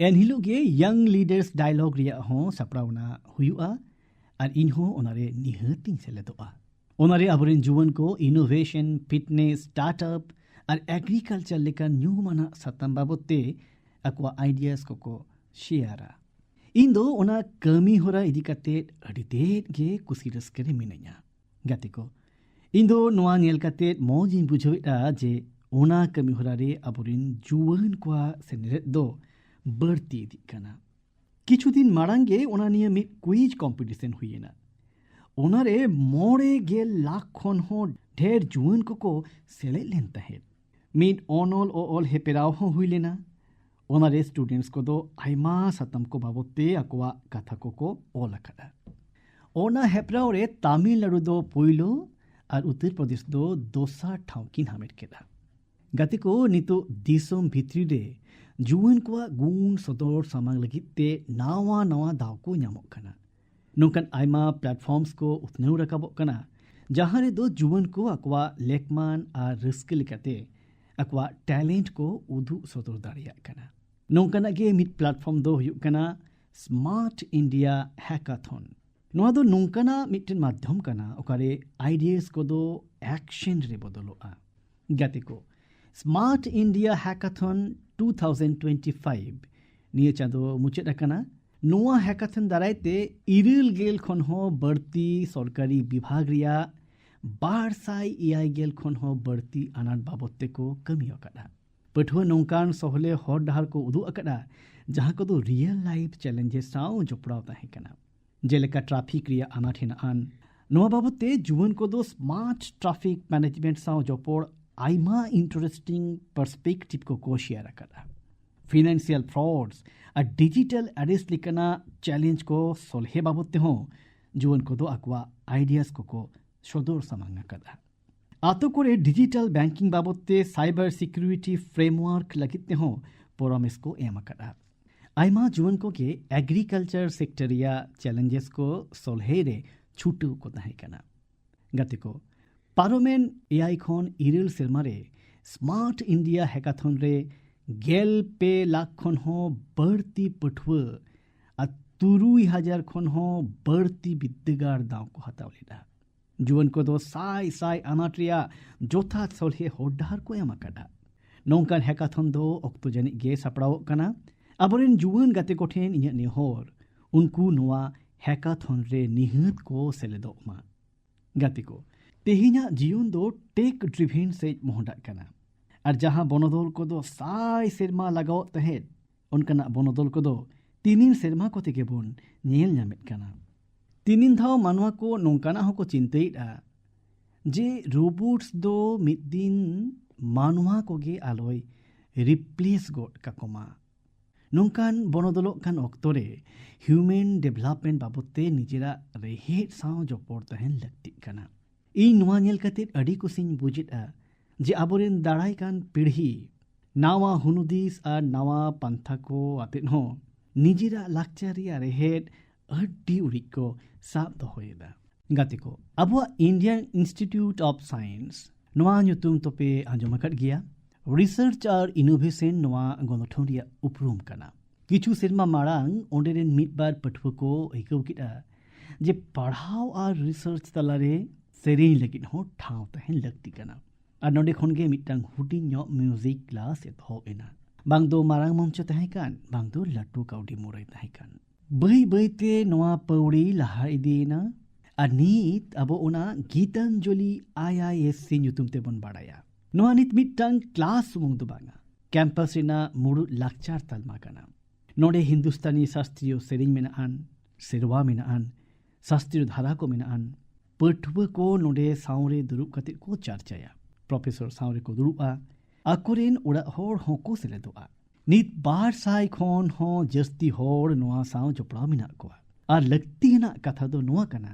एन हिलो यंग लीडर्स डायलॉग रिया हो सपड़ा और इन हो उनारे निहतिंग उन्हें अब जीवन को इनोवेशन फिटनेस स्टार्टअप और एग्रीकल्चर लेकर न्यूमाना सत्ता बाबदे आइडियाज़ को शेयर। इन दो उना कमी हो रहा इदी करते अड़ी देर गे कुसी रस करे मिनेंगा को, इन दो नुआ नियल करते जे उना कमी हो रहा रे अबुरिन जुवन कुआ से निरत दो बढ़ती इदी करना किछु दिन मारांगे उना निया ᱚᱱᱟᱨᱮ ᱢᱚᱬᱮ ᱜᱮᱞ ᱞᱟᱠᱷ ᱠᱷᱚᱱ ᱦᱚᱸ ᱰᱷᱮᱨ ᱡᱩᱣᱟᱹᱱ ᱠᱚᱠᱚ ᱥᱮᱞᱮᱫ ᱞᱮᱱ ᱛᱟᱦᱮᱸᱫ ᱢᱤᱫ ᱚᱱᱚᱞ ᱚᱞ ᱦᱮᱯᱨᱟᱣ ᱦᱚᱸ ᱦᱩᱭ ᱞᱮᱱᱟ ᱚᱱᱟᱨᱮ ᱥᱴᱩᱰᱮᱱᱴᱥ ᱠᱚᱫᱚ ᱟᱭᱢᱟ ᱥᱟᱛᱟᱢ ᱠᱚ ᱵᱟᱵᱚᱫ ᱛᱮ ᱟᱠᱚᱣᱟᱜ ᱠᱟᱛᱷᱟ ᱠᱚᱠᱚ ᱚᱞ ᱟᱠᱟᱫᱟ ᱚᱱᱟ ᱦᱮᱯᱨᱟᱣ ᱨᱮ ᱛᱟᱢᱤᱞᱱᱟᱲᱩ ᱫᱚ ᱯᱳᱭᱞᱳ ᱟᱨ ᱩᱛᱛᱚᱨ ᱯᱨᱚᱫᱮᱥ ᱫᱚ ᱫᱚᱥᱟᱨ ᱴᱷᱟᱶ ᱠᱤᱱ ᱦᱟᱢᱮᱴ ᱠᱮᱫᱟ ᱜᱟᱛᱮ ᱠᱚ ᱱᱤᱛᱚᱜ ᱫᱤᱥᱚᱢ ᱵᱷᱤᱛᱨᱤ ᱨᱮ ᱡᱩᱣᱟᱹᱱ ᱠᱚᱣᱟᱜ ᱜᱩᱱ ᱥᱚᱫᱚᱨ ᱥᱟᱢᱟᱝ ᱞᱟᱹᱜᱤᱫ ᱛᱮ ᱱᱟᱣᱟ ᱱᱟᱣᱟ ᱫᱟᱣ ᱠᱚ ᱧᱟᱢᱚᱜ ᱠᱟᱱᱟ ᱱᱚᱝᱠᱟᱱ ᱟᱭᱢᱟ ᱯᱞᱟᱴᱯᱷᱚᱨᱢᱥ ᱠᱚ ᱩᱛᱱᱟᱹᱣ ᱨᱟᱠᱟᱵᱚᱜ ᱠᱟᱱᱟ ᱡᱟᱦᱟᱸ ᱨᱮᱫᱚ ᱡᱩᱣᱟᱹᱱ ᱠᱚ ᱟᱠᱚᱣᱟᱜ ᱞᱮᱠᱢᱟᱱ ᱟᱨ ᱨᱟᱹᱥᱠᱟᱹ ᱞᱮᱠᱟᱛᱮ ᱟᱠᱚᱣᱟᱜ ᱴᱮᱞᱮᱱᱴ ᱠᱚ ᱩᱫᱩᱜ ᱥᱚᱫᱚᱨ ᱫᱟᱲᱮᱭᱟᱜ ᱠᱟᱱᱟ ᱱᱚᱝᱠᱟᱱᱟᱜ ᱜᱮ ᱢᱤᱫ ᱯᱞᱟᱴᱯᱷᱚᱨᱢ ᱫᱚ ᱦᱩᱭᱩᱜ ᱠᱟᱱᱟ ᱥᱢᱟᱨᱴ ᱤᱱᱰᱤᱭᱟ ᱦᱮᱠᱟᱛᱷᱚᱱ ᱱᱚᱣᱟ ᱫᱚ ᱱᱚᱝᱠᱟᱱᱟᱜ ᱢᱤᱫᱴᱮᱱ ᱢᱟᱫᱽᱫᱷᱚᱢ ᱠᱟᱱᱟ ᱚᱠᱟᱨᱮ ᱟᱭᱰᱤᱭᱟᱥ ᱠᱚᱫᱚ ᱮᱠᱥᱮᱱ ᱨᱮ ᱵᱚᱫᱚᱞᱚᱜᱼᱟ ᱜᱟᱛᱮ ᱠᱚ smart India hackathon two thousand twenty five ᱱᱤᱭᱟᱹ ᱪᱟᱸᱫᱳ ᱢᱩᱪᱟᱹᱫ ᱟᱠᱟᱱᱟ ना हैकाथन दाराते इरिल गेल बढ़ती सरकारी विभाग बार साय इया गेल खन हो बढ़ती अनाड बाबते को कमी अकड़ा पठुआ नौकान सहले हर डहर को उदू अकड़ा को रियल लाइफ चैलेंजेस साउ जपड़ाव ताहे कना। जेलेका ट्रैफ़िक रिया अनाड जुवन को स्मार्ट ट्राफिक मैनेजमेंट साउ जपोड़ आइमा इंटरेस्टिंग पर्सपेक्टिव को शेयर रखा फिनेंशियल फ्रॉड्स आ डिजिटल अरेस्ट लेकना चैलेंज को सोल्हे बाबद तेहों जुवन को दो अकवा आइडियाज को को सदोर समांगा कदा আতো করে ডিজিটাল ব্যাংকিং বাবদতে সাইবার সিকিউরিটি ফ্রেমওয়ার্ক লাগিত তেহোं পরামর্শ को एम कदा आयमा जुवन को के एग्रीकल्चर सेक्टरिया चैलेंजेस को सोल्हे रे छुटू को तहें कना गति को पारोमेन एआई खन इरल सेरमारे स्मार्ट इंडिया हैकाथन रे ᱜᱮᱞ ᱯᱮ ᱞᱟᱠᱷ ᱠᱷᱚᱱ ᱦᱚᱸ ᱵᱟᱹᱲᱛᱤ ᱯᱟᱹᱴᱷᱩᱣᱟᱹ ᱟᱨ ᱛᱩᱨᱩᱭ ᱦᱟᱡᱟᱨ ᱠᱷᱚᱱ ᱦᱚᱸ ᱵᱟᱹᱲᱛᱤ ᱵᱤᱫᱽᱫᱟᱹᱜᱟᱲ ᱫᱟᱣ ᱠᱚ ᱦᱟᱛᱟᱣ ᱞᱮᱫᱟ ᱡᱩᱣᱟᱹᱱ ᱠᱚᱫᱚ ᱥᱟᱭ ᱥᱟᱭ ᱟᱱᱟᱴ ᱨᱮᱭᱟᱜ ᱡᱚᱛᱷᱟᱛ ᱥᱚᱞᱦᱮ ᱦᱚᱨ ᱰᱟᱦᱟᱨ ᱠᱚ ᱮᱢ ᱟᱠᱟᱫᱟ ᱱᱚᱝᱠᱟᱱ ᱦᱮᱠᱟᱛᱷᱚᱱ ᱫᱚ ᱚᱠᱛᱚ ᱡᱟᱹᱱᱤᱡ ᱜᱮ ᱥᱟᱯᱲᱟᱣᱚᱜ ᱠᱟᱱᱟ ᱟᱵᱚᱨᱮᱱ ᱡᱩᱣᱟᱹᱱ ᱜᱟᱛᱮ ᱠᱚᱴᱷᱮᱱ ᱤᱧᱟᱹᱜ ᱱᱮᱦᱚᱨ ᱩᱱᱠᱩ ᱱᱚᱣᱟ ᱦᱮᱠᱟᱛᱷᱚᱱ ᱨᱮ ᱱᱤᱦᱟᱹᱛ ᱠᱚ ᱥᱮᱞᱮᱫᱚᱜ ᱢᱟ ᱜᱟᱛᱮ ᱠᱚ ᱛᱮᱦᱮᱧᱟᱜ ᱡᱤᱭᱚᱱ ᱫᱚ ᱴᱮᱠ ᱰᱨᱤᱵᱷᱮᱱ ᱥᱮᱡ ᱢᱚᱦᱰᱟᱜ ᱠᱟᱱᱟ ᱟᱨ ᱡᱟᱦᱟᱸ ᱵᱚᱱᱚᱫᱚᱞ ᱠᱚᱫᱚ ᱥᱟᱭ ᱥᱮᱨᱢᱟ ᱞᱟᱜᱟᱣᱚᱜ ᱛᱟᱦᱮᱸᱫ ᱚᱱᱠᱟᱱᱟᱜ ᱵᱚᱱᱚᱫᱚᱞ ᱠᱚᱫᱚ ᱛᱤᱱᱤᱱ ᱥᱮᱨᱢᱟ ᱠᱚᱛᱮ ᱜᱮᱵᱚᱱ ᱧᱮᱞ ᱧᱟᱢᱮᱫ ᱠᱟᱱᱟ ᱛᱤᱱᱤᱱ ᱫᱷᱟᱣ ᱢᱟᱱᱣᱟ ᱠᱚ ᱱᱚᱝᱠᱟᱱᱟᱜ ᱦᱚᱸᱠᱚ ᱪᱤᱱᱛᱟᱹᱭᱮᱫᱼᱟ ᱡᱮ ᱨᱳᱵᱳᱴᱥ ᱫᱚ ᱢᱤᱫ ᱫᱤᱱ ᱢᱟᱱᱣᱟ ᱠᱚᱜᱮ ᱟᱞᱚᱭ রিপ্লেস ᱜᱚᱫ ᱠᱟᱠᱚᱢᱟ ᱱᱚᱝᱠᱟᱱ ᱵᱚᱱᱚᱫᱚᱞᱚᱜ ᱠᱟᱱ ᱚᱠᱛᱚ ᱨᱮ ᱦᱤᱭᱩᱢᱮᱱ ᱰᱮᱵᱷᱞᱚᱯᱢᱮᱱᱴ ᱵᱟᱵᱚᱫ ᱛᱮ ᱱᱤᱡᱮᱨᱟᱜ ᱨᱮᱦᱮᱫ ᱥᱟᱶ ᱡᱚᱯᱚᱲ ᱛᱟᱦᱮᱱ ᱞᱟᱹᱠᱛᱤᱜ ᱠᱟᱱᱟ ᱤᱧ ᱱᱚᱣᱟ ᱧᱮᱞ ᱠᱟᱛᱮᱫ ᱟᱹᱰᱤ ᱠᱩᱥᱤᱧ ᱵᱩᱡᱮᱫᱼᱟ जे अब दाड़ पीढ़ी नावा हनुदिस और नावा पंथा को निजेरा लाचार रेहेद अड्डी उड़ी को साब दहते को अब इंडियन इंस्टीट्यूट ऑफ़ साइंस नुम तपे आज़म गया रिसर्च और इनोभेशन नवा गठन उपरूम करना किचु सेमा मांग ओडेन मिटबार पठव को अकव जे पढ़ाव और रिसर्च तलारे सेरी लगी ठाव तहन लगती करना ᱟᱨ ᱱᱚᱰᱮ ᱠᱷᱚᱱᱜᱮ ᱢᱤᱫᱴᱟᱝ ᱦᱩᱰᱤᱧ ᱧᱚᱜ ᱢᱤᱭᱩᱡᱤᱠ ᱠᱞᱟᱥ ᱮᱛᱚᱦᱚᱵ ᱮᱱᱟ ᱵᱟᱝ ᱫᱚ ᱢᱟᱨᱟᱝ ᱢᱚᱧᱪᱚ ᱛᱟᱦᱮᱸ ᱠᱟᱱ ᱵᱟᱝ ᱫᱚ ᱞᱟᱹᱴᱩ ᱠᱟᱹᱣᱰᱤ ᱢᱩᱨᱟᱹᱭ ᱛᱟᱦᱮᱸ ᱠᱟᱱ ᱵᱟᱹᱭ ᱵᱟᱹᱭᱛᱮ ᱱᱚᱣᱟ ᱯᱟᱹᱣᱲᱤ ᱞᱟᱦᱟ ᱤᱫᱤᱭᱮᱱᱟ ᱟᱨ ᱱᱤᱛ ᱟᱵᱚ ᱚᱱᱟ ᱜᱤᱛᱟᱧᱡᱚᱞᱤ ᱟᱭ ᱟᱭ ᱮᱥ ᱥᱤ ᱧᱩᱛᱩᱢ ᱛᱮᱵᱚᱱ ᱵᱟᱲᱟᱭᱟ ᱱᱚᱣᱟ ᱱᱤᱛ ᱢᱤᱫᱴᱟᱝ ᱠᱞᱟᱥ ᱥᱩᱢᱩᱝ ᱫᱚ ᱵᱟᱝᱟ ᱠᱮᱢᱯᱟᱥ ᱨᱮᱱᱟᱜ ᱢᱩᱲᱩᱫ ᱞᱟᱠᱪᱟᱨ ᱛᱟᱞᱢᱟ ᱠᱟᱱᱟ ᱱᱚᱰᱮ ᱦᱤᱱᱫᱩᱥᱛᱟᱱᱤ ᱥᱟᱥᱛᱨᱤᱭᱚ ᱥᱮᱨᱮᱧ ᱢᱮᱱᱟᱜᱼᱟᱱ ᱥᱮᱨᱣᱟ ᱢᱮᱱᱟᱜᱼᱟᱱ ᱥᱟᱥᱛᱨᱤᱭᱚ ᱫᱷᱟᱨᱟ ᱠᱚ ᱢᱮᱱᱟᱜᱼᱟᱱ ᱯᱟᱹᱴᱷᱩᱣᱟᱹ ᱠᱚ ᱱᱚᱰᱮ ᱥᱟᱶᱨᱮ ᱫᱩᱲᱩᱵ ᱠᱟᱛᱮᱫ ᱠᱚ ᱪᱟᱨᱪᱟᱭᱟ ᱯᱨᱚᱯᱷᱮᱥᱚᱨ ᱥᱟᱶ ᱨᱮᱠᱚ ᱫᱩᱲᱩᱵᱼᱟ ᱟᱠᱚᱨᱮᱱ ᱚᱲᱟᱜ ᱦᱚᱲ ᱦᱚᱸᱠᱚ ᱥᱮᱞᱮᱫᱚᱜᱼᱟ ᱱᱤᱛ ᱵᱟᱨ ᱥᱟᱭ ᱠᱷᱚᱱ ᱦᱚᱸ ᱡᱟᱹᱥᱛᱤ ᱦᱚᱲ ᱱᱚᱣᱟ ᱥᱟᱶ ᱡᱚᱯᱲᱟᱣ ᱢᱮᱱᱟᱜ ᱠᱚᱣᱟ ᱟᱨ ᱞᱟᱹᱠᱛᱤᱭᱟᱱᱟᱜ ᱠᱟᱛᱷᱟ ᱫᱚ ᱱᱚᱣᱟ ᱠᱟᱱᱟ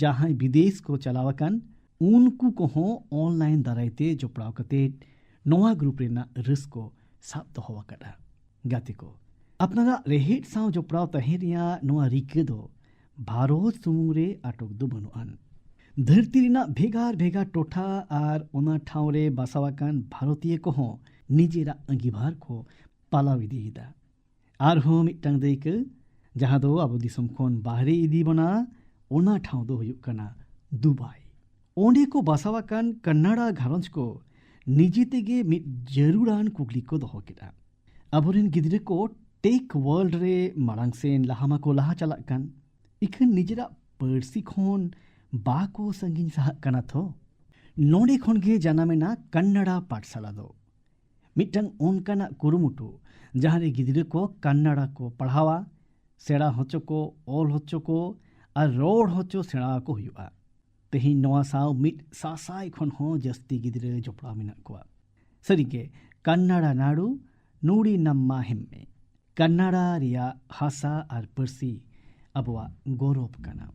ᱡᱟᱦᱟᱸᱭ ᱵᱤᱫᱮᱥ ᱠᱚ ᱪᱟᱞᱟᱣ ᱟᱠᱟᱱ ᱩᱱᱠᱩ ᱠᱚᱦᱚᱸ ᱚᱱᱞᱟᱭᱤᱱ ᱫᱟᱨᱟᱭᱛᱮ ᱡᱚᱯᱲᱟᱣ ᱠᱟᱛᱮ ᱱᱚᱣᱟ ᱜᱨᱩᱯ ᱨᱮᱱᱟᱜ ᱨᱟᱹᱥᱠᱟᱹ ᱥᱟᱵ ᱫᱚᱦᱚ ᱟᱠᱟᱫᱟ ᱜᱟᱛᱮ ᱠᱚ ᱟᱯᱱᱟᱨᱟᱜ ᱨᱮᱦᱮᱫ ᱥᱟᱶ ᱡᱚᱯᱲᱟᱣ ᱛᱟᱦᱮᱸ ᱨᱮᱭᱟᱜ ᱱᱚᱣᱟ ᱨᱤᱠᱟᱹ ᱫᱚ ᱵᱷᱟᱨᱚᱛ ᱥᱩᱢᱩᱝ ᱨᱮ ᱟᱴᱚᱠ ᱫᱚ ᱵᱟᱹᱱᱩᱜᱼᱟᱱ धरती भेगार भेगा टोठा और उना ठाव रे भारतीय को हो निजेरा अंगीभार को पालाव इदीदा आर हो मिटंग देक जहाँ दो अब दिसम खोन बाहरी इदी बना, उना ठाव दो होयुक कना दुबई। ओने को बसावाकान कन्नड़ा घरंच को निजीते गे मिट जरूरान कुगली को दोहो किरा अबोरिन गिदिरे को टेक वर्ल्ड रे मरांगसेन लहामा को लहा चलाकन। इखन निजेरा पर्सी खोन ᱵᱟᱠᱚ ᱥᱟᱺᱜᱤᱧ ᱥᱟᱦᱟᱜ ᱠᱟᱱᱟ ᱛᱚ ᱱᱚᱰᱮ ᱠᱷᱚᱱ ᱜᱮ ᱡᱟᱱᱟᱢᱮᱱᱟ ᱠᱟᱱᱱᱟᱲᱟ ᱯᱟᱴᱷᱥᱟᱞᱟ ᱫᱚ ᱢᱤᱫᱴᱟᱝ ᱚᱱᱠᱟᱱᱟᱜ ᱠᱩᱨᱩᱢᱩᱴᱩ ᱡᱟᱦᱟᱸ ᱨᱮ ᱜᱤᱫᱽᱨᱟᱹ ᱠᱚ ᱠᱟᱱᱱᱟᱲᱟ ᱠᱚ ᱯᱟᱲᱦᱟᱣᱟ ᱥᱮᱬᱟ ᱦᱚᱪᱚ ᱠᱚ ᱚᱞ ᱦᱚᱪᱚ ᱠᱚ ᱟᱨ ᱨᱚᱲ ᱦᱚᱪᱚ ᱥᱮᱬᱟ ᱟᱠᱚ ᱦᱩᱭᱩᱜᱼᱟ ᱛᱮᱦᱮᱧ ᱱᱚᱣᱟ ᱥᱟᱶ ᱢᱤᱫ ᱥᱟᱥᱟᱭ ᱠᱷᱚᱱ ᱦᱚᱸ ᱡᱟᱹᱥᱛᱤ ᱜᱤᱫᱽᱨᱟᱹ ᱡᱚᱯᱲᱟᱣ ᱢᱮᱱᱟᱜ ᱠᱚᱣᱟ ᱥᱟᱹᱨᱤᱜᱮ ᱠᱟᱱᱱᱟᱲᱟ ᱱᱟᱲᱩ ᱱᱩᱲᱤ ᱱᱟᱢᱢᱟ ᱦᱮᱢᱢᱮ ᱠᱟᱱᱱᱟᱲᱟ ᱨᱮᱭᱟᱜ ᱦᱟᱥᱟ ᱟᱨ ᱯᱟᱹᱨᱥᱤ ᱟᱵᱚᱣᱟᱜ ᱜᱚᱨᱚᱵ ᱠᱟᱱᱟ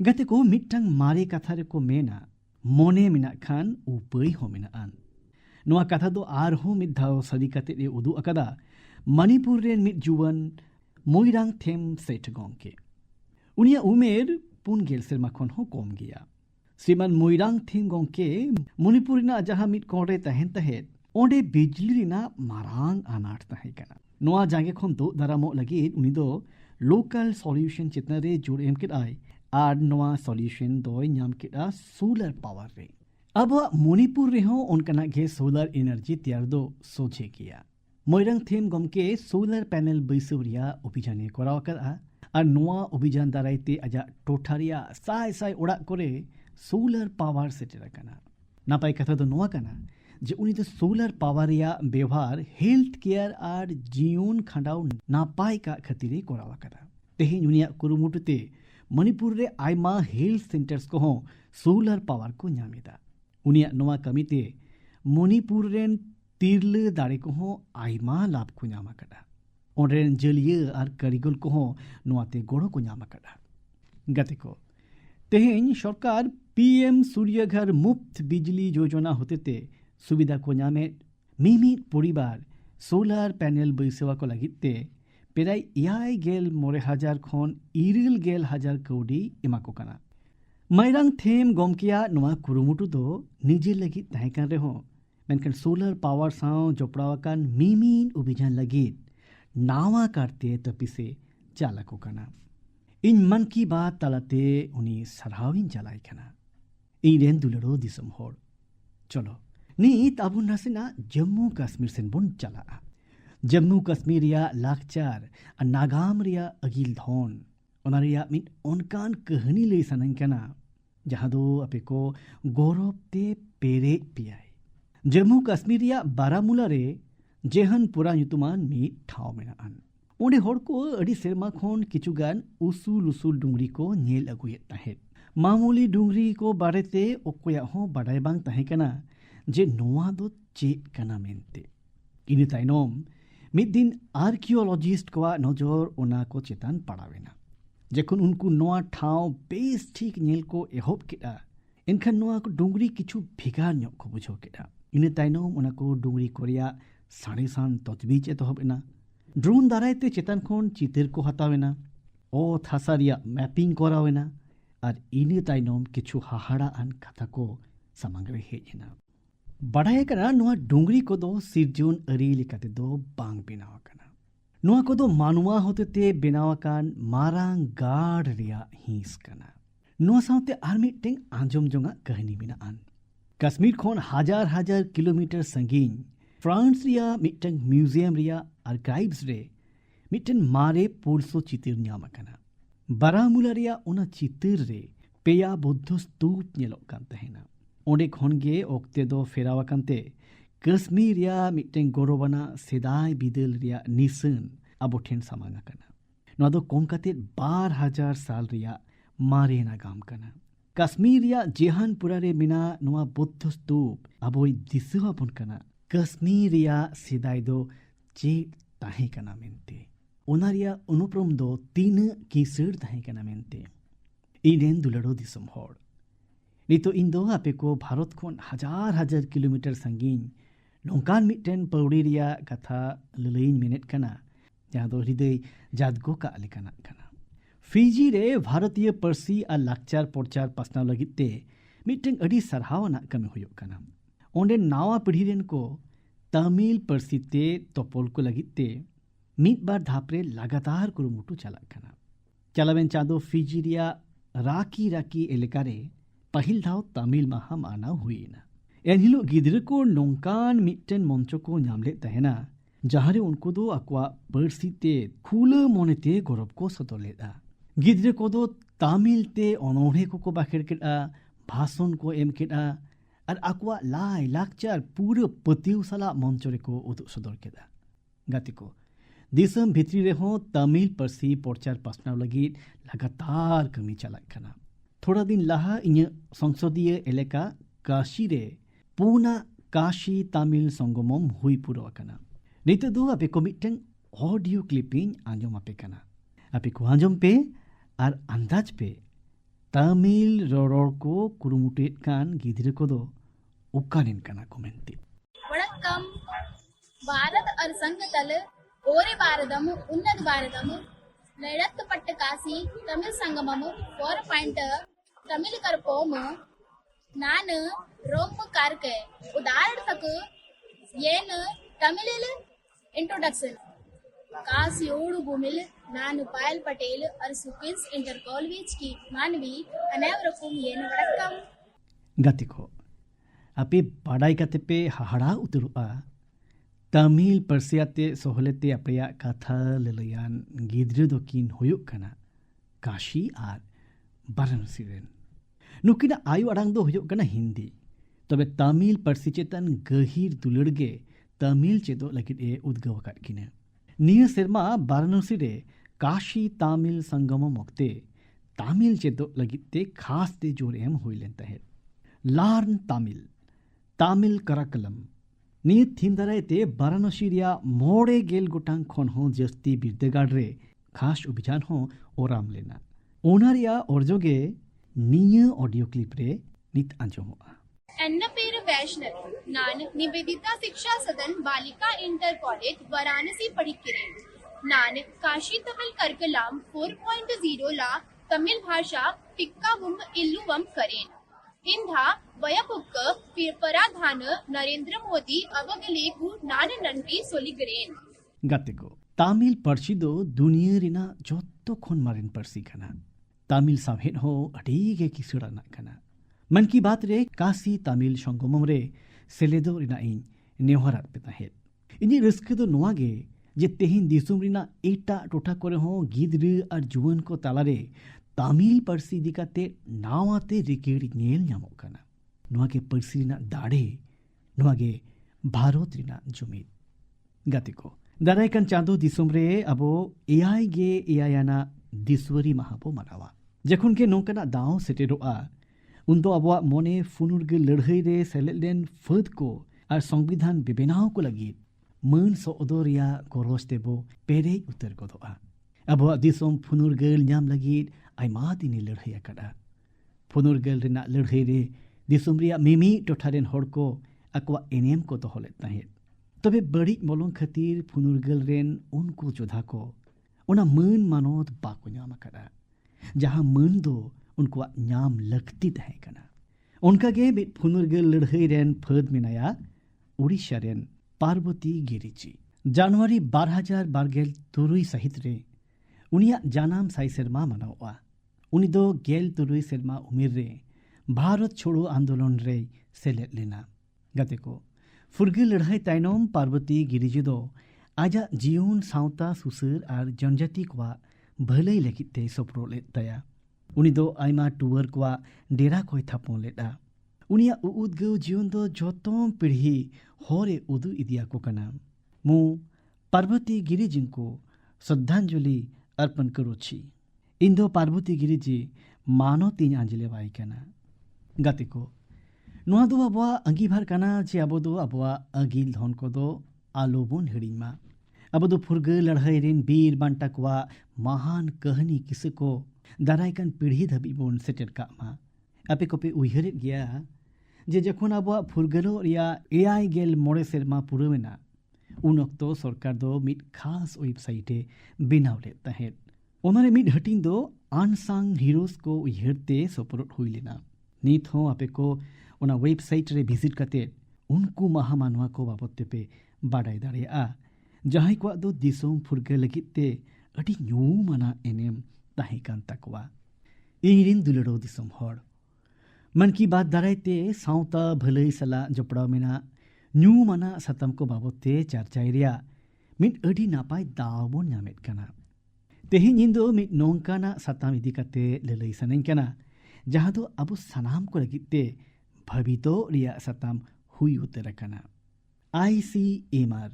गतेको मिट्टङ मारे कथा रेको मेना मने मिना खान उपै हो मिना आन नुवा कथा दो आर हो मिद्धाव सदी कते रे उदु अकदा मणिपुर रे मि जुवन मुइरांग थेम सेट गोंके उनिया उमेर पुन गेल सेर माखन हो कम गिया श्रीमान मुइरांग थेम गोंके मणिपुर ना जहा मिट कोरे तहेन तहे ओंडे बिजली रिना मारांग अनाट तहे कना नुवा जागे खन दो दरामो लगे उनी दो लोकल सॉल्यूशन चितना रे जोड़ एमकेट आई ᱟᱨ ᱱᱚᱣᱟ ᱥᱚᱞᱤᱭᱩᱥᱚᱱ ᱫᱚᱭ ᱧᱟᱢ ᱠᱮᱫᱟ ᱥᱳᱞᱟᱨ ᱯᱟᱣᱟᱨ ᱨᱮ ᱟᱵᱚᱣᱟᱜ ᱢᱚᱱᱤᱯᱩᱨ ᱨᱮᱦᱚᱸ ᱚᱱᱠᱟᱱᱟᱜ ᱜᱮ ᱥᱳᱞᱟᱨ ᱮᱱᱟᱨᱡᱤ ᱛᱮᱭᱟᱨ ᱫᱚ ᱥᱚᱡᱷᱮ ᱜᱮᱭᱟ ᱢᱚᱭᱨᱟᱝ ᱛᱷᱮᱢ ᱜᱚᱢᱠᱮ ᱥᱳᱞᱟᱨ ᱯᱮᱱᱮᱞ ᱵᱟᱹᱭᱥᱟᱹᱣ ᱨᱮᱭᱟᱜ ᱚᱵᱷᱤᱡᱟᱱᱮ ᱠᱚᱨᱟᱣ ᱟᱠᱟᱫᱟ ᱟᱨ ᱱᱚᱣᱟ ᱚᱵᱷᱤᱡᱟᱱ ᱫᱟᱨᱟᱭᱛᱮ ᱟᱡᱟᱜ ᱴᱚᱴᱷᱟ ᱨᱮᱭᱟᱜ ᱥᱟᱭ ᱥᱟᱭ ᱚᱲᱟᱜ ᱠᱚᱨᱮ ᱥᱳᱞᱟᱨ ᱯᱟᱣᱟᱨ ᱥᱮᱴᱮᱨ ᱟᱠᱟᱱᱟ ᱱᱟᱯᱟᱭ ᱠᱟᱛᱷᱟ ᱫᱚ ᱱᱚᱣᱟ ᱠᱟᱱᱟ ᱡᱮ ᱩᱱᱤ ᱫᱚ ᱥᱳᱞᱟᱨ ᱯᱟᱣᱟᱨ ᱨᱮᱭᱟᱜ ᱵᱮᱣᱦᱟᱨ ᱦᱮᱞᱛᱷ ᱠᱮᱭᱟᱨ ᱟᱨ ᱡᱤᱭᱚᱱ ᱠᱷᱟᱸᱰᱟᱣ ᱱᱟᱯᱟᱭ ᱠᱟᱜ ᱠᱷᱟᱹᱛᱤᱨᱮ ᱠᱚᱨᱟᱣ ᱟᱠᱟᱫᱟ ᱛᱮᱦᱮᱧ ᱩᱱᱤᱭᱟᱜ ᱠᱩᱨᱩᱢᱩᱴᱩ ᱛᱮ ᱢᱚᱱᱤᱯᱩᱨ ᱨᱮ ᱟᱭᱢᱟ ᱦᱮᱞᱛᱷ ᱥᱮᱱᱴᱟᱨᱥ ᱠᱚᱦᱚᱸ ᱥᱳᱞᱟᱨ ᱯᱟᱣᱟᱨ ᱠᱚ ᱧᱟᱢ ᱮᱫᱟ ᱩᱱᱤᱭᱟᱜ ᱱᱚᱣᱟ ᱠᱟᱹᱢᱤᱛᱮ ᱢᱚᱱᱤᱯᱩᱨ ᱨᱮᱱ ᱛᱤᱨᱞᱟᱹ ᱫᱟᱲᱮ ᱠᱚᱦᱚᱸ ᱟᱭᱢᱟ ᱞᱟᱵᱷ ᱠᱚ ᱧᱟᱢ ᱟᱠᱟᱫᱟ ᱚᱸᱰᱮᱨᱮᱱ ᱡᱟᱹᱞᱤᱭᱟᱹ ᱟᱨ ᱠᱟᱹᱨᱤᱜᱚᱞ ᱠᱚᱦᱚᱸ ᱱᱚᱣᱟᱛᱮ ᱜᱚᱲᱚ ᱠᱚ ᱧᱟᱢ ᱟᱠᱟᱫᱟ ᱜᱟᱛᱮ ᱠᱚ ᱛᱮᱦᱮᱧ ᱥᱚᱨᱠᱟᱨ ᱯᱤ ᱮᱢ ᱥᱩᱨᱭᱟᱜᱷᱟᱨ ᱢᱩᱯᱛ ᱵᱤᱡᱽᱞᱤ ᱡᱳᱡᱚᱱᱟ ᱦᱚᱛᱮᱛᱮ ᱥᱩᱵᱤᱫᱷᱟ ᱠᱚ ᱧᱟᱢᱮᱫ ᱢᱤᱢᱤᱫ ᱯᱚᱨᱤᱵᱟᱨ ᱥᱳᱞᱟᱨ ᱯᱮᱱᱮᱞ ᱵᱟᱹᱭᱥᱟᱹᱣ ᱟᱠᱚ ᱞᱟᱹᱜᱤᱫ ᱛᱮ ᱯᱮᱨᱟᱭ ᱮᱭᱟᱭ ᱜᱮᱞ ᱢᱚᱬᱮ ᱦᱟᱡᱟᱨ ᱠᱷᱚᱱ ᱤᱨᱟᱹᱞ ᱜᱮᱞ ᱦᱟᱡᱟᱨ ᱠᱟᱹᱣᱰᱤ ᱮᱢᱟ ᱠᱚ ᱠᱟᱱᱟ ᱢᱟᱭᱨᱟᱝ ᱛᱷᱮᱢ ᱜᱚᱢᱠᱮᱭᱟᱜ ᱱᱚᱣᱟ ᱠᱩᱨᱩᱢᱩᱴᱩ ᱫᱚ ᱱᱤᱡᱮ ᱞᱟᱹᱜᱤᱫ ᱛᱟᱦᱮᱸ ᱠᱟᱱ ᱨᱮᱦᱚᱸ ᱢᱮᱱᱠᱷᱟᱱ ᱥᱳᱞᱟᱨ ᱯᱟᱣᱟᱨ ᱥᱟᱶ ᱡᱚᱯᱲᱟᱣ ᱟᱠᱟᱱ ᱢᱤᱢᱤᱫ ᱚᱵᱷᱤᱡᱟᱱ ᱞᱟᱹᱜᱤᱫ ᱱᱟᱣᱟ ᱠᱟᱨᱛᱮ ᱛᱟᱹᱯᱤᱥᱮ ᱪᱟᱞ ᱟᱠᱚ ᱠᱟᱱᱟ ᱤᱧ ᱢᱚᱱ ᱠᱤ ᱵᱟᱛ ᱛᱟᱞᱟᱛᱮ ᱩᱱᱤ ᱥᱟᱨᱦᱟᱣᱤᱧ ᱪᱟᱞᱟᱭ ᱠᱟᱱᱟ ᱤᱧ ᱨᱮᱱ ᱫᱩᱞᱟᱹᱲᱚ ᱫᱤᱥᱚᱢ ᱦᱚᱲ ᱪᱚᱞᱚ ᱱᱤᱛ ᱟᱵᱚ ᱱᱟᱥᱮᱱᱟᱜ ᱡᱚᱢᱢᱩ ᱠᱟᱥᱢᱤᱨ ᱥᱮᱱ ᱵᱚᱱ ᱪᱟᱞᱟᱜᱼᱟ ᱡᱚᱢᱢᱩ ᱠᱟᱥᱢᱤᱨ ᱨᱮᱭᱟᱜ ᱞᱟᱠᱪᱟᱨ ᱟᱨ ᱱᱟᱜᱟᱢ ᱨᱮᱭᱟᱜ ᱟᱹᱜᱤᱞ ᱫᱷᱚᱱ ᱚᱱᱟ ᱨᱮᱭᱟᱜ ᱢᱤᱫ ᱚᱱᱠᱟᱱ ᱠᱟᱹᱦᱱᱤ ᱞᱟᱹᱭ ᱥᱟᱱᱟᱧ ᱠᱟᱱᱟ ᱡᱟᱦᱟᱸ ᱫᱚ ᱟᱯᱮ ᱠᱚ ᱜᱚᱨᱚᱵ ᱛᱮ ᱯᱮᱨᱮᱡ ᱯᱮᱭᱟᱭ ᱡᱚᱢᱢᱩ ᱠᱟᱥᱢᱤᱨ ᱨᱮᱭᱟᱜ ᱵᱟᱨᱟᱢᱩᱞᱟ ᱨᱮ ᱡᱮᱦᱟᱱᱯᱩᱨᱟ ᱧᱩᱛᱩᱢᱟᱱ ᱢᱤᱫ ᱴᱷᱟᱶ ᱢᱮᱱᱟᱜᱼᱟ ᱚᱸᱰᱮ ᱦᱚᱲ ᱠᱚ ᱟᱹᱰᱤ ᱥᱮᱨᱢᱟ ᱠᱷᱚᱱ ᱠᱤᱪᱷᱩᱜᱟᱱ ᱩᱥᱩᱞ ᱩᱥᱩᱞ ᱰᱩᱝᱨᱤ ᱠᱚ ᱧᱮᱞ ᱟᱹᱜᱩᱭᱮᱫ ᱛᱟᱦᱮᱸᱫ ᱢᱟᱢᱩᱞᱤ ᱰᱩᱝᱨᱤ ᱠᱚ ᱵᱟᱨᱮᱛᱮ ᱚᱠᱚᱭᱟᱜ ᱦᱚᱸ ᱵᱟᱰᱟᱭ ᱵᱟᱝ ᱛᱟᱦᱮᱸ ᱠᱟᱱᱟ ᱡᱮ ᱱᱚᱣᱟ ᱫᱚ ᱪᱮᱫ ᱠᱟᱱᱟ ᱢᱮᱱᱛᱮ ᱤᱱᱟᱹ ᱛᱟᱭᱱᱚᱢ ᱢᱤᱫ ᱫᱤᱱ ᱟᱨᱠᱤᱭᱳᱞᱚᱡᱤᱥᱴ ᱠᱚᱣᱟᱜ ᱱᱚᱡᱚᱨ ᱚᱱᱟ ᱠᱚ ᱪᱮᱛᱟᱱ ᱯᱟᱲᱟᱣᱮᱱᱟ ᱡᱚᱠᱷᱚᱱ ᱩᱱᱠᱩ ᱱᱚᱣᱟ ᱴᱷᱟᱶ ᱵᱮᱥ ᱴᱷᱤᱠ ᱧᱮᱞ ᱠᱚ ᱮᱦᱚᱵ ᱠᱮᱫᱟ ᱮᱱᱠᱷᱟᱱ ᱱᱚᱣᱟ ᱠᱚ ᱰᱩᱝᱨᱤ ᱠᱤᱪᱷᱩ ᱵᱷᱮᱜᱟᱨ ᱧᱚᱜ ᱠᱚ ᱵᱩᱡᱷᱟᱹᱣ ᱠᱮᱫᱟ ᱤᱱᱟᱹ ᱛᱟᱭᱱᱚᱢ ᱚᱱᱟ ᱠᱚ ᱰᱩᱝᱨᱤ ᱠᱚ ᱨᱮᱭᱟᱜ ᱥᱟᱬᱮᱥᱟᱱ ᱛᱚᱡᱵᱤᱡ ᱮᱛᱚᱦᱚᱵ ᱮᱱᱟ ᱰᱨᱳᱱ ᱫᱟᱨᱟᱭᱛᱮ ᱪᱮᱛᱟᱱ ᱠᱷᱚᱱ ᱪᱤᱛᱟᱹᱨ ᱠᱚ ᱦᱟᱛᱟᱣ ᱮᱱᱟ ᱚᱛ ᱦᱟᱥᱟ ᱨᱮᱭᱟᱜ ᱢᱮᱯᱤᱝ ᱠᱚᱨᱟᱣ ᱮᱱᱟ ᱟᱨ ᱤᱱᱟᱹ ᱛᱟᱭᱱᱚᱢ ᱠᱤᱪᱷᱩ ᱦᱟᱦᱟᱲᱟᱜ ᱟᱱ ᱠᱟᱛᱷᱟ ᱠᱚ ᱥᱟᱢᱟᱝ ᱨᱮ ᱦᱮᱡ ᱮᱱᱟ ᱵᱟᱰᱟᱭ ᱠᱟᱱᱟ ᱱᱚᱣᱟ ᱰᱩᱝᱨᱤ ᱠᱚᱫᱚ ᱥᱤᱨᱡᱚᱱ ᱟᱹᱨᱤ ᱞᱮᱠᱟᱛᱮ ᱫᱚ ᱵᱟᱝ ᱵᱮᱱᱟᱣ ᱟᱠᱟᱱᱟ ᱱᱚᱣᱟ ᱠᱚᱫᱚ ᱢᱟᱱᱣᱟ ᱦᱚᱛᱮᱛᱮ ᱵᱮᱱᱟᱣ ᱟᱠᱟᱱ ᱢᱟᱨᱟᱝ ᱜᱟᱲ ᱨᱮᱭᱟᱜ ᱦᱤᱸᱥ ᱠᱟᱱᱟ ᱱᱚᱣᱟ ᱥᱟᱶᱛᱮ ᱟᱨ ᱢᱤᱫᱴᱮᱱ ᱟᱸᱡᱚᱢ ᱡᱚᱝᱟᱜ ᱠᱟᱹᱦᱱᱤ ᱢᱮᱱᱟᱜᱼᱟ ᱠᱟᱥᱢᱤᱨ ᱠᱷᱚᱱ ᱦᱟᱡᱟᱨ ᱦᱟᱡᱟᱨ ᱠᱤᱞᱳᱢᱤᱴᱟᱨ ᱥᱟᱺᱜᱤᱧ ᱯᱷᱨᱟᱱᱥ ᱨᱮᱭᱟᱜ ᱢᱤᱫᱴᱟᱝ ᱢᱤউᱡᱤᱭᱟᱢ ᱨᱮᱭᱟᱜ ᱟᱨᱠᱟᱭᱤᱵᱽᱥ ᱨᱮ ᱢᱤᱫᱴᱮᱱ ᱢᱟᱨᱮ ᱯᱩᱲᱥᱚ ᱪᱤᱛᱟᱹᱨ ᱧᱟᱢ ᱟᱠᱟᱱᱟ ᱵᱟᱨᱟᱢᱩᱞᱟ ᱨᱮᱭᱟᱜ ᱚᱱᱟ ᱪᱤᱛᱟᱹᱨ ᱨᱮ ᱯᱮᱭᱟ ᱵᱳᱫᱽᱫᱷᱚ ᱥᱛᱩᱯ ᱧᱮᱞᱚᱜ ᱠᱟᱱ ᱛᱟᱦᱮᱱᱟ ᱚᱸᱰᱮ ᱠᱷᱚᱱ ᱜᱮ ᱚᱠᱛᱮ ᱫᱚ ᱯᱷᱮᱨᱟᱣ ᱟᱠᱟᱱᱛᱮ ᱠᱟᱥᱢᱤᱨ ᱨᱮᱭᱟᱜ ᱢᱤᱫᱴᱮᱱ ᱜᱚᱨᱚᱵᱟᱱᱟᱜ ᱥᱮᱫᱟᱭ ᱵᱤᱫᱟᱹᱞ ᱨᱮᱭᱟᱜ ᱱᱤᱥᱟᱹᱱ ᱟᱵᱚ ᱴᱷᱮᱱ ᱥᱟᱢᱟᱝ ᱟᱠᱟᱱᱟ ᱱᱚᱣᱟ ᱫᱚ ᱠᱚᱢ ᱠᱟᱛᱮᱫ ᱵᱟᱨ ᱦᱟᱡᱟᱨ ᱥᱟᱞ ᱨᱮᱭᱟᱜ ᱢᱟᱨᱮ ᱱᱟᱜᱟᱢ ᱠᱟᱱᱟ ᱠᱟᱥᱢᱤᱨ ᱨᱮᱭᱟᱜ ᱡᱮᱦᱟᱱᱯᱩᱨᱟ ᱨᱮ ᱢᱮᱱᱟᱜ ᱱᱚᱣᱟ ᱵᱳᱫᱽᱫᱷᱚ ᱥᱛᱩᱯ ᱟᱵᱚᱭ ᱫᱤᱥᱟᱹ ᱟᱵᱚᱱ ᱠᱟᱱᱟ ᱠᱟᱥᱢᱤᱨ ᱨᱮᱭᱟᱜ ᱥᱮᱫᱟᱭ ᱫᱚ ᱪᱮᱫ ᱛᱟᱦᱮᱸ ᱠᱟᱱᱟ ᱢᱮᱱᱛᱮ ᱚᱱᱟ ᱨᱮᱭᱟᱜ ᱚᱱᱩᱯᱨᱚᱢ ᱫᱚ ᱛᱤᱱᱟᱹᱜ ᱠᱤᱥᱟᱹᱲ ᱛᱟᱦᱮᱸ ᱠᱟᱱᱟ ᱢᱮᱱᱛᱮ ᱤᱧᱨᱮᱱ ᱫᱩᱞᱟᱹᱲᱚ ᱫᱤᱥᱚᱢ ᱦᱚᱲ नितोद भारत खन हज़ार हज़ार किलोमीटर संगीन नौकान मिट्टन पौड़ी कथा लिलईनकना जहाँ हृदय जदगो का फिजी रे भारतीय पर्सी और लाचार प्रचार पासना लगते मिट्टन सारहवाना कमी होना नवा पीढ़ी को तमिल पर्सीते तपल को लगते मिट बार धापे लगातार कुरुमुटू चलना चलावन चाँद फिजी राकी राकी एलकारे पहिल धाव तमिल महाम आना हुई ना एन हिलो गिद्रको नोंकान मिटेन मंचो को न्यामले तहना जहारे उनको दो अक्वा पर्सी ते खुल मोने ते गौरव को सदर लेता गिद्रे को दो तमिल ते अनोहे को को बाखेर के आ भाषण को एम के आ अर अक्वा लाय लाखचार पूरे पतियों साला मंचोरे को उद सदर के दा गति को दिसम भित्री रहो तमिल पर्सी प्रचार पासना लगी लगातार कमी चला ᱛᱷᱚᱲᱟ ᱫᱤᱱ ᱞᱟᱦᱟ ᱤᱧᱟᱹᱜ ᱥᱚᱝᱥᱚᱫᱤᱭᱟᱹ ᱮᱞᱟᱠᱟ ᱠᱟᱥᱤ ᱨᱮ ᱯᱩᱱᱟ ᱠᱟᱥᱤ ᱛᱟᱢᱤᱞ ᱥᱚᱝᱜᱚᱢᱚᱢ ᱦᱩᱭ ᱯᱩᱨᱟᱹᱣ ᱟᱠᱟᱱᱟ ᱱᱤᱛᱚᱜ ᱫᱚ ᱟᱯᱮ ᱠᱚ ᱢᱤᱫᱴᱟᱝ ᱚᱰᱤᱭᱳ ᱠᱞᱤᱯ ᱤᱧ ᱟᱸᱡᱚᱢ ᱟᱯᱮ ᱠᱟᱱᱟ ᱟᱯᱮ ᱠᱚ ᱟᱸᱡᱚᱢ ᱯᱮ ᱟᱨ ᱟᱱᱫᱟᱡ ᱯᱮ ᱛᱟᱢᱤᱞ ᱨᱚᱨᱚᱲ ᱠᱚ ᱠᱩᱨᱩᱢᱩᱴᱩᱭᱮᱫ ᱠᱟᱱ ᱜᱤᱫᱽᱨᱟᱹ ᱠᱚᱫᱚ ᱚᱠᱟᱨᱮᱱ ᱠᱟᱱᱟ ᱠᱚ ᱢᱮᱱᱛᱮ வணக்கம் பாரத் அரசங்கத்தல ஒரே பாரதமும் உன்னத பாரதமும் இடத்துப்பட்ட காசி தமிழ் சங்கமமும் ஒரு பாயிண்ட் தமிழுக்கர் போமு நான் ரொம்ப கார்க்கு. உதாரணத்துக்கு ஏன்னு தமிழில் இன்ட்ரோடக்ஷன் காசியோடு பூமியில் நான் பாயல் பட்டேல் அரசு குயின்ஸ் இன்டர் கால்வேஜ் கி மாணவி அனைவருக்கும் என் வணக்கம். கத்திக்கோ. அப்பே படாய் கத்திப்பே ஹஹடா உத்துருப்பா. तमिल पर्सियाते सहलेते अपने कथा लेलयान गिद्रदकिन होयुकना काशी और वाराणसी नुकिन आयु आड़ होना हिंदी तब तमिल पर्सी चेतन गहिर दुलड़गे तमिल चेद लगे उद्गव कहें निय सेरमा वाराणसी काशी तमिल संगम वक्त तमिल चेद लगे खासते ज़ोर एम होलन लार्न तमिल तमिल कराकलम ᱱᱤᱛ ᱛᱷᱤᱢ ᱫᱟᱨᱟᱭᱛᱮ ᱵᱟᱨᱟᱱᱚᱥᱤ ᱨᱮᱭᱟᱜ ᱢᱚᱬᱮ ᱜᱮᱞ ᱜᱚᱴᱟᱝ ᱠᱷᱚᱱ ᱦᱚᱸ ᱡᱟᱹᱥᱛᱤ ᱵᱤᱨᱫᱟᱹᱜᱟᱲ ᱨᱮ ᱠᱷᱟᱥ ᱚᱵᱷᱤᱡᱟᱱ ᱦᱚᱸ ᱚᱨᱟᱢ ᱞᱮᱱᱟ ᱚᱱᱟ ᱨᱮᱭᱟᱜ ᱚᱨᱡᱚ ᱜᱮ ᱱᱤᱭᱟᱹ ᱚᱰᱤᱭᱳ ᱠᱞᱤᱯ ᱨᱮ ᱱᱤᱛ ᱟᱸᱡᱚᱢᱚᱜᱼᱟ अन्नपेर वैष्णव नानक निवेदिता शिक्षा सदन बालिका इंटर कॉलेज वाराणसी पढ़िक्किरे नानक काशी तमिल करकलाम 4.0 ला तमिल भाषा पिक्कावुम इल्लुवम करेन इंधा वयपुक्क पराधान नरेंद्र मोदी अवगलेगु नान नंटी सोलिग्रेन गतेगो तमिल पर्सी दो दुनिया रिना जोत्तो खोन मरिन पर्सी खना तमिल सभेन हो अडीगे किसुडा ना खना मन की बात रे काशी तमिल संगमम रे सेलेदो रिना इन नेहरा पिता हेत इनि रिस्क दो नोआगे जे तेहिन दिसुम रिना एटा टोटा करे हो गिदरे और जुवन को तालारे ᱛᱟᱢᱤᱞ ᱯᱟᱹᱨᱥᱤ ᱤᱫᱤ ᱠᱟᱛᱮ ᱱᱟᱣᱟᱛᱮ ᱨᱤᱠᱤᱲ ᱧᱮᱞ ᱧᱟᱢᱚᱜ ᱠᱟᱱᱟ ᱱᱚᱣᱟ ᱜᱮ ᱯᱟᱹᱨᱥᱤ ᱨᱮᱱᱟᱜ ᱫᱟᱲᱮ ᱱᱚᱣᱟ ᱜᱮ ᱵᱷᱟᱨᱚᱛ ᱨᱮᱱᱟᱜ ᱡᱩᱢᱤᱫ ᱜᱟᱛᱮ ᱠᱚ ᱫᱟᱨᱟᱭ ᱠᱟᱱ ᱪᱟᱸᱫᱳ ᱫᱤᱥᱚᱢ ᱨᱮ ᱟᱵᱚ ᱮᱭᱟᱭ ᱜᱮ ᱮᱭᱟᱭ ᱟᱱᱟᱜ ᱫᱤᱥᱣᱟᱹᱨᱤ ᱢᱟᱦᱟ ᱵᱚ ᱢᱟᱱᱟᱣᱟ ᱡᱚᱠᱷᱚᱱ ᱜᱮ ᱱᱚᱝᱠᱟᱱᱟᱜ ᱫᱟᱣ ᱥᱮᱴᱮᱨᱚᱜᱼᱟ ᱩᱱᱫᱚ ᱟᱵᱚᱣᱟᱜ ᱢᱚᱱᱮ ᱯᱷᱩᱱᱩᱨᱜᱟᱹ ᱞᱟᱹᱲᱦᱟᱹᱭ ᱨᱮ ᱥᱮᱞᱮᱫ ᱞᱮᱱ ᱯᱷᱟᱹᱫ ᱠᱚ ᱟᱨ ᱥᱚᱝᱵᱤᱫᱷᱟᱱ ᱵᱮᱵᱮᱱᱟᱣ ᱠᱚ ᱞᱟᱹᱜᱤᱫ ᱢᱟᱹᱱ ᱥᱚᱫᱚᱨ ᱨᱮᱭᱟᱜ ᱜᱚᱨᱚᱡᱽ ᱛᱮᱵᱚ ᱯᱮᱨᱮᱡ ᱩᱛᱟᱹᱨ ᱜᱚᱫᱚᱜᱼᱟ ᱟᱵᱚᱣᱟᱜ ᱫᱤᱥᱚᱢ ᱯᱷᱩᱱᱩᱨᱜᱟᱹᱞ ᱧᱟᱢ ᱞᱟᱹᱜᱤᱫ ᱟᱭᱢᱟ ᱫᱤᱱᱮ ᱞᱟᱹᱲᱦᱟᱹᱭ ᱟᱠᱟᱫᱟ ᱯᱷᱩᱱᱩᱨᱜᱟᱹᱞ ᱨᱮᱱᱟᱜ ᱞᱟᱹᱲᱦᱟᱹᱭ ᱨᱮ ᱫᱤᱥᱚᱢ ᱨᱮᱭᱟᱜ ᱢᱤᱢᱤᱫ ᱴᱚᱴᱷᱟ ᱨᱮᱱ ᱦᱚᱲ ᱠᱚ ᱟᱠᱚᱣᱟᱜ ᱮᱱᱮᱢ ᱠᱚ ᱫᱚᱦᱚ ᱞᱮᱫ ᱛᱟᱦᱮᱸᱫ ᱛᱚᱵᱮ ᱵᱟᱹᱲᱤᱡ ᱢᱚᱞᱚᱝ ᱠᱷᱟᱹᱛᱤᱨ ᱯᱷᱩᱱᱩᱨᱜᱟᱹᱞ ᱨᱮᱱ ᱩᱱᱠᱩ ᱡᱳᱫᱷᱟ ᱠᱚ ᱚᱱᱟ ᱢᱟᱹᱱ ᱢᱟᱱᱚᱛ ᱵᱟᱠᱚ ᱧᱟᱢ ᱟᱠᱟᱫᱟ ᱡᱟᱦᱟᱸ ᱢᱟᱹᱱ ᱫᱚ ᱩᱱᱠᱩᱣᱟᱜ ᱧᱟᱢ ᱞᱟᱹᱠᱛᱤ ᱛᱟᱦᱮᱸ ᱠᱟᱱᱟ ᱚᱱᱠᱟᱜᱮ ᱢᱤᱫ ᱯᱷᱩᱱᱩᱨᱜᱟᱹᱞ ᱞᱟᱹᱲᱦᱟᱹᱭ ᱨᱮᱱ ᱯᱷᱟᱹᱫ ᱢᱮᱱᱟᱭᱟ ᱩᱲᱤᱥᱥᱟ ᱨᱮᱱ ᱯᱟᱨᱵᱚᱛী ᱜᱤᱨᱤᱡᱤ ᱡᱟᱱᱩᱣᱟᱨᱤ ᱵᱟᱨ ᱦᱟᱡᱟᱨ ᱵᱟᱨᱜᱮᱞ ᱛᱩᱨᱩᱭ ᱥᱟᱹᱦᱤᱛ ᱨᱮ ᱩᱱᱤᱭᱟᱜ ᱡᱟᱱᱟᱢ ᱥᱟᱭ ᱥᱮᱨᱢᱟ ᱢᱟᱱᱟᱣᱚᱜᱼᱟ ᱩᱱᱤ ᱫᱚ ᱜᱮᱞ ᱛᱩᱨᱩᱭ ᱥᱮᱨᱢᱟ ᱩᱢᱮᱨ ᱨᱮ ᱵᱷᱟᱨᱚᱛ ᱪᱷᱳᱲᱳ ᱟᱱᱫᱳᱞᱚᱱ ᱨᱮᱭ ᱥᱮᱞᱮᱫ ᱞᱮᱱᱟ ᱜᱟᱛᱮ ᱠᱚ ᱯᱷᱩᱨᱜᱟᱹ ᱞᱟᱹᱲᱦᱟᱹᱭ ᱛᱟᱭᱱᱚᱢ ᱯᱟᱨᱵᱚᱛᱤ ᱜᱤᱨᱤᱡᱩ ᱫᱚ ᱟᱡᱟᱜ ᱡᱤᱭᱚᱱ ᱥᱟᱶᱛᱟ ᱥᱩᱥᱟᱹᱨ ᱟᱨ ᱡᱚᱱᱡᱟᱹᱛᱤ ᱠᱚᱣᱟᱜ ᱵᱷᱟᱹᱞᱟᱹᱭ ᱞᱟᱹᱜᱤᱫ ᱛᱮᱭ ᱥᱚᱯᱲᱚ ᱞᱮᱫ ᱛᱟᱭᱟ ᱩᱱᱤ ᱫᱚ ᱟᱭᱢᱟ ᱴᱩᱣᱟᱹᱨ ᱠᱚᱣᱟᱜ ᱰᱮᱨᱟ ᱠᱚᱭ ᱛᱷᱟᱯᱚᱱ ᱞᱮᱫᱟ ᱩᱱᱤᱭᱟᱜ ᱩᱫᱽᱜᱟᱹᱣ ᱡᱤᱭᱚᱱ ᱫᱚ ᱡᱚᱛᱚᱢ ᱯᱤᱲᱦᱤ ᱦᱚᱨᱮ ᱩᱫᱩᱜ ᱤᱫᱤᱭᱟᱠᱚ ᱠᱟᱱᱟ ᱢᱩ ᱯᱟᱨᱵᱚᱛᱤ ᱜᱤᱨᱤᱡᱤᱱ को श्रद्धांजलि अर्पण करोछि इन दो पार्वती गिरी जी मानो तीन आंजिले बना गति को अब अंगीभार करना जे अब अब अगिल धन को आलो बन हिड़ीमा अब फुरग लड़ाई रिन बीर बंटा को महान कहानी किस को दारायकन पीढ़ी धाबी बन सेटर कामा आपे कोपे उहर गया जे जख अब फुर्गलो एय गल मोड़े सेरमा पूरा उन सरकार दो मिट खास वेबसाइटे बनाव लेते ᱚᱱᱟᱨᱮ ᱢᱤᱫ ᱦᱟᱹᱴᱤᱧ ᱫᱚ ᱟᱱᱥᱟᱝ ᱦᱤᱨᱳᱥ ᱠᱚ ᱩᱭᱦᱟᱹᱨ ᱛᱮ ᱥᱚᱯᱚᱨᱚᱫ ᱦᱩᱭ ᱞᱮᱱᱟ ᱱᱤᱛ ᱦᱚᱸ ᱟᱯᱮ ᱠᱚ ᱚᱱᱟ ᱳᱭᱮᱵᱽᱥᱟᱭᱤᱴ ᱨᱮ ᱵᱷᱤᱡᱤᱴ ᱠᱟᱛᱮᱫ ᱩᱱᱠᱩ ᱢᱟᱦᱟᱢᱟᱱᱣᱟ ᱠᱚ ᱵᱟᱵᱚᱫ ᱛᱮᱯᱮ ᱵᱟᱰᱟᱭ ᱫᱟᱲᱮᱭᱟᱜᱼᱟ ᱡᱟᱦᱟᱸᱭ ᱠᱚᱣᱟᱜ ᱫᱚ ᱫᱤᱥᱚᱢ ᱯᱷᱩᱨᱜᱟᱹᱞ ᱞᱟᱹᱜᱤᱫ ᱛᱮ ᱟᱹᱰᱤ ᱧᱩᱢᱟᱱᱟᱜ ᱮᱱᱮᱢ ᱛᱟᱦᱮᱸ ᱠᱟᱱ ᱛᱟᱠᱚᱣᱟ ᱤᱧᱨᱮᱱ ᱫᱩᱞᱟᱹᱲᱚ ᱫᱤᱥᱚᱢ ᱦᱚᱲ ᱢᱟᱱ ᱠᱤ ᱵᱟᱛ ᱫᱟᱨᱟᱭᱛᱮ ᱥᱟᱶᱛᱟ ᱵᱷᱟᱹᱞᱟᱹᱭ ᱥᱟᱞᱟᱜ ᱡᱚᱯᱲᱟᱣ ᱢᱮᱱᱟᱜ ᱧᱩᱢᱟᱱᱟᱜ ᱥᱟᱛᱟᱢ ᱠᱚ ᱵᱟᱵᱚᱫ ᱛᱮ ᱪᱟᱨᱪᱟᱭ ᱨᱮᱭᱟᱜ ᱢᱤᱫ ᱟᱹᱰᱤ ᱱᱟᱯᱟᱭ ᱫᱟᱣ ᱵᱚᱱ ᱧᱟᱢᱮᱫ ᱠᱟᱱᱟ ᱛᱮᱦᱮᱧ ᱤᱧ ᱫᱚ ᱢᱤᱫ ᱱᱚᱝᱠᱟᱱᱟᱜ ᱥᱟᱛᱟᱢ ᱤᱫᱤ ᱠᱟᱛᱮ ᱞᱟᱹᱞᱟᱹᱭ ᱥᱟᱱᱟᱧ ᱠᱟᱱᱟ ᱡᱟᱦᱟᱸ ᱫᱚ ᱟᱵᱚ ᱥᱟᱱᱟᱢ ᱠᱚ ᱞᱟᱹᱜᱤᱫ ᱛᱮ ᱵᱷᱟᱹᱵᱤᱛᱚᱜ ᱨᱮᱭᱟᱜ ᱥᱟᱛᱟᱢ ᱦᱩᱭ ᱩᱛᱟᱹᱨ ᱟᱠᱟᱱᱟ ᱟᱭ ᱥᱤ ᱮᱢ ᱟᱨ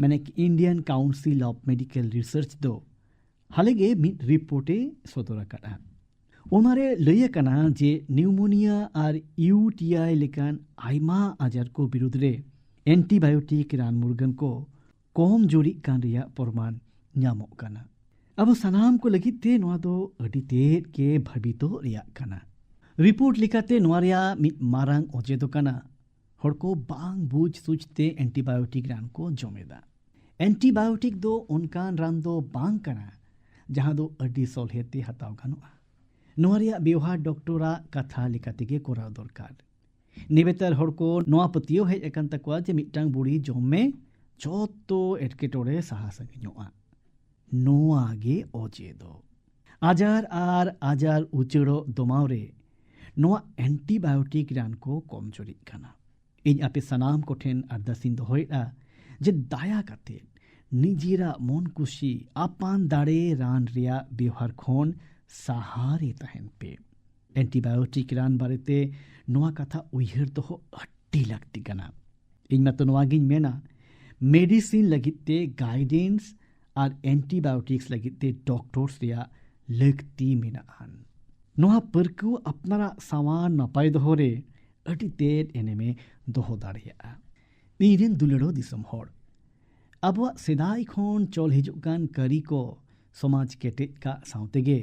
ᱢᱟᱱᱮ Indian council of medical research ᱫᱚ हालेगे मिड रिपोर्टे सदर ᱚᱱᱟᱨᱮ ᱞᱟᱹᱭ ᱟᱠᱟᱱᱟ ᱡᱮ ᱱᱤᱭᱩᱢᱳᱱᱤᱭᱟ ᱟᱨ ᱤᱭᱩᱴᱤᱟᱭ ᱞᱮᱠᱟᱱ ᱟᱭᱢᱟ ᱟᱡᱟᱨ ᱠᱚ ᱵᱤᱨᱩᱫᱽ ᱨᱮ ᱮᱱᱴᱤᱵᱟᱭᱳᱴᱤᱠ ᱨᱟᱱ ᱢᱩᱨᱜᱟᱹᱱ ᱠᱚ ᱠᱚᱢ ᱡᱩᱨᱤᱜ ᱠᱟᱱ ᱨᱮᱭᱟᱜ ᱯᱨᱚᱢᱟᱱ ᱧᱟᱢᱚᱜ ᱠᱟᱱᱟ अब सानाम को लगी ते नवा दो, अडी तेद के भबितो रिया कना। रिपोर्ट लिखाते नवा रिया मित मारांग ओजे दो कना। हड़को बांग बुझ सूझते एंटीबायोटिक रान को जमेदा एंटीबायोटिक दो उनकान रान दो बांग कना, जहाँ दो अडी सोलहेते हताव गनुआ नवा रिया व्यवहार डॉक्टरा कथा लिखाते के कोराव दरकार निबेतर हड़को नवा पतियो हेज अकन तकवा जे मिटंग बूढ़ी जोमे, जोतो एटकेटोड़े सहा संगनुआ ᱱᱚᱣᱟᱜᱮ ᱚᱡᱮ ᱫᱚ ᱟᱡᱟᱨ ᱟᱨ ᱟᱡᱟᱨ ᱩᱪᱟᱹᱲᱚᱜ ᱫᱚᱢᱟᱣ ᱨᱮ ᱱᱚᱣᱟ ᱮᱱᱴᱤᱵᱟᱭᱳᱴᱤᱠ ᱨᱟᱱ ᱠᱚ ᱠᱚᱢᱡᱩᱨᱤᱜ ᱠᱟᱱᱟ ᱤᱧ ᱟᱯᱮ ᱥᱟᱱᱟᱢ ᱠᱚᱴᱷᱮᱱ ᱟᱨᱫᱟᱥᱤᱧ ᱫᱚᱦᱚᱭᱮᱫᱼᱟ ᱡᱮ ᱫᱟᱭᱟ ᱠᱟᱛᱮᱫ ᱱᱤᱡᱮᱨᱟᱜ ᱢᱚᱱ ᱠᱩᱥᱤ ᱟᱯᱟᱱ ᱫᱟᱲᱮ ᱨᱟᱱ ᱨᱮᱭᱟᱜ ᱵᱮᱣᱦᱟᱨ ᱠᱷᱚᱱ ᱥᱟᱦᱟᱨᱮ ᱛᱟᱦᱮᱱ ᱯᱮ ᱮᱱᱴᱤᱵᱟᱭᱳᱴᱤᱠ ᱨᱟᱱ ᱵᱟᱨᱮᱛᱮ ᱱᱚᱣᱟ ᱠᱟᱛᱷᱟ ᱩᱭᱦᱟᱹᱨ ᱫᱚᱦᱚ ᱟᱹᱰᱤ ᱞᱟᱹᱠᱛᱤ ᱠᱟᱱᱟ ᱤᱧ ᱢᱟᱛᱚ ᱱᱚᱣᱟᱜᱤᱧ ᱢᱮᱱᱟ ᱢᱮᱰᱤᱥᱤᱱ ᱞᱟᱹᱜᱤᱫ ᱛᱮ ᱜᱟᱭᱰᱮᱱᱥ ᱟᱨ ᱮᱱᱴᱤᱵᱟᱭᱳᱴᱤᱠᱥ ᱞᱟᱹᱜᱤᱫ ᱛᱮ ᱰᱚᱠᱴᱚᱨ ᱨᱮᱭᱟᱜ ᱞᱟᱹᱠᱛᱤ ᱢᱮᱱᱟᱜᱼᱟ ᱱᱚᱣᱟ ᱯᱟᱹᱨᱠᱟᱹᱣ ᱟᱯᱱᱟᱨᱟᱜ ᱥᱟᱶᱟᱨ ᱱᱟᱯᱟᱭ ᱫᱚᱦᱚ ᱨᱮ ᱟᱹᱰᱤ ᱛᱮᱫ ᱮᱱᱮᱢᱮ ᱫᱚᱦᱚ ᱫᱟᱲᱮᱭᱟᱜᱼᱟ ᱤᱧᱨᱮᱱ ᱫᱩᱞᱟᱹᱲᱚ ᱫᱤᱥᱚᱢ ᱦᱚᱲ ᱟᱵᱚᱣᱟᱜ ᱥᱮᱫᱟᱭ ᱠᱷᱚᱱ ᱪᱚᱞ ᱦᱤᱡᱩᱜ ᱠᱟᱱ ᱠᱟᱹᱨᱤ ᱠᱚ ᱥᱚᱢᱟᱡᱽ ᱠᱮᱴᱮᱡ ᱠᱟᱜ ᱥᱟᱶᱛᱮᱜᱮ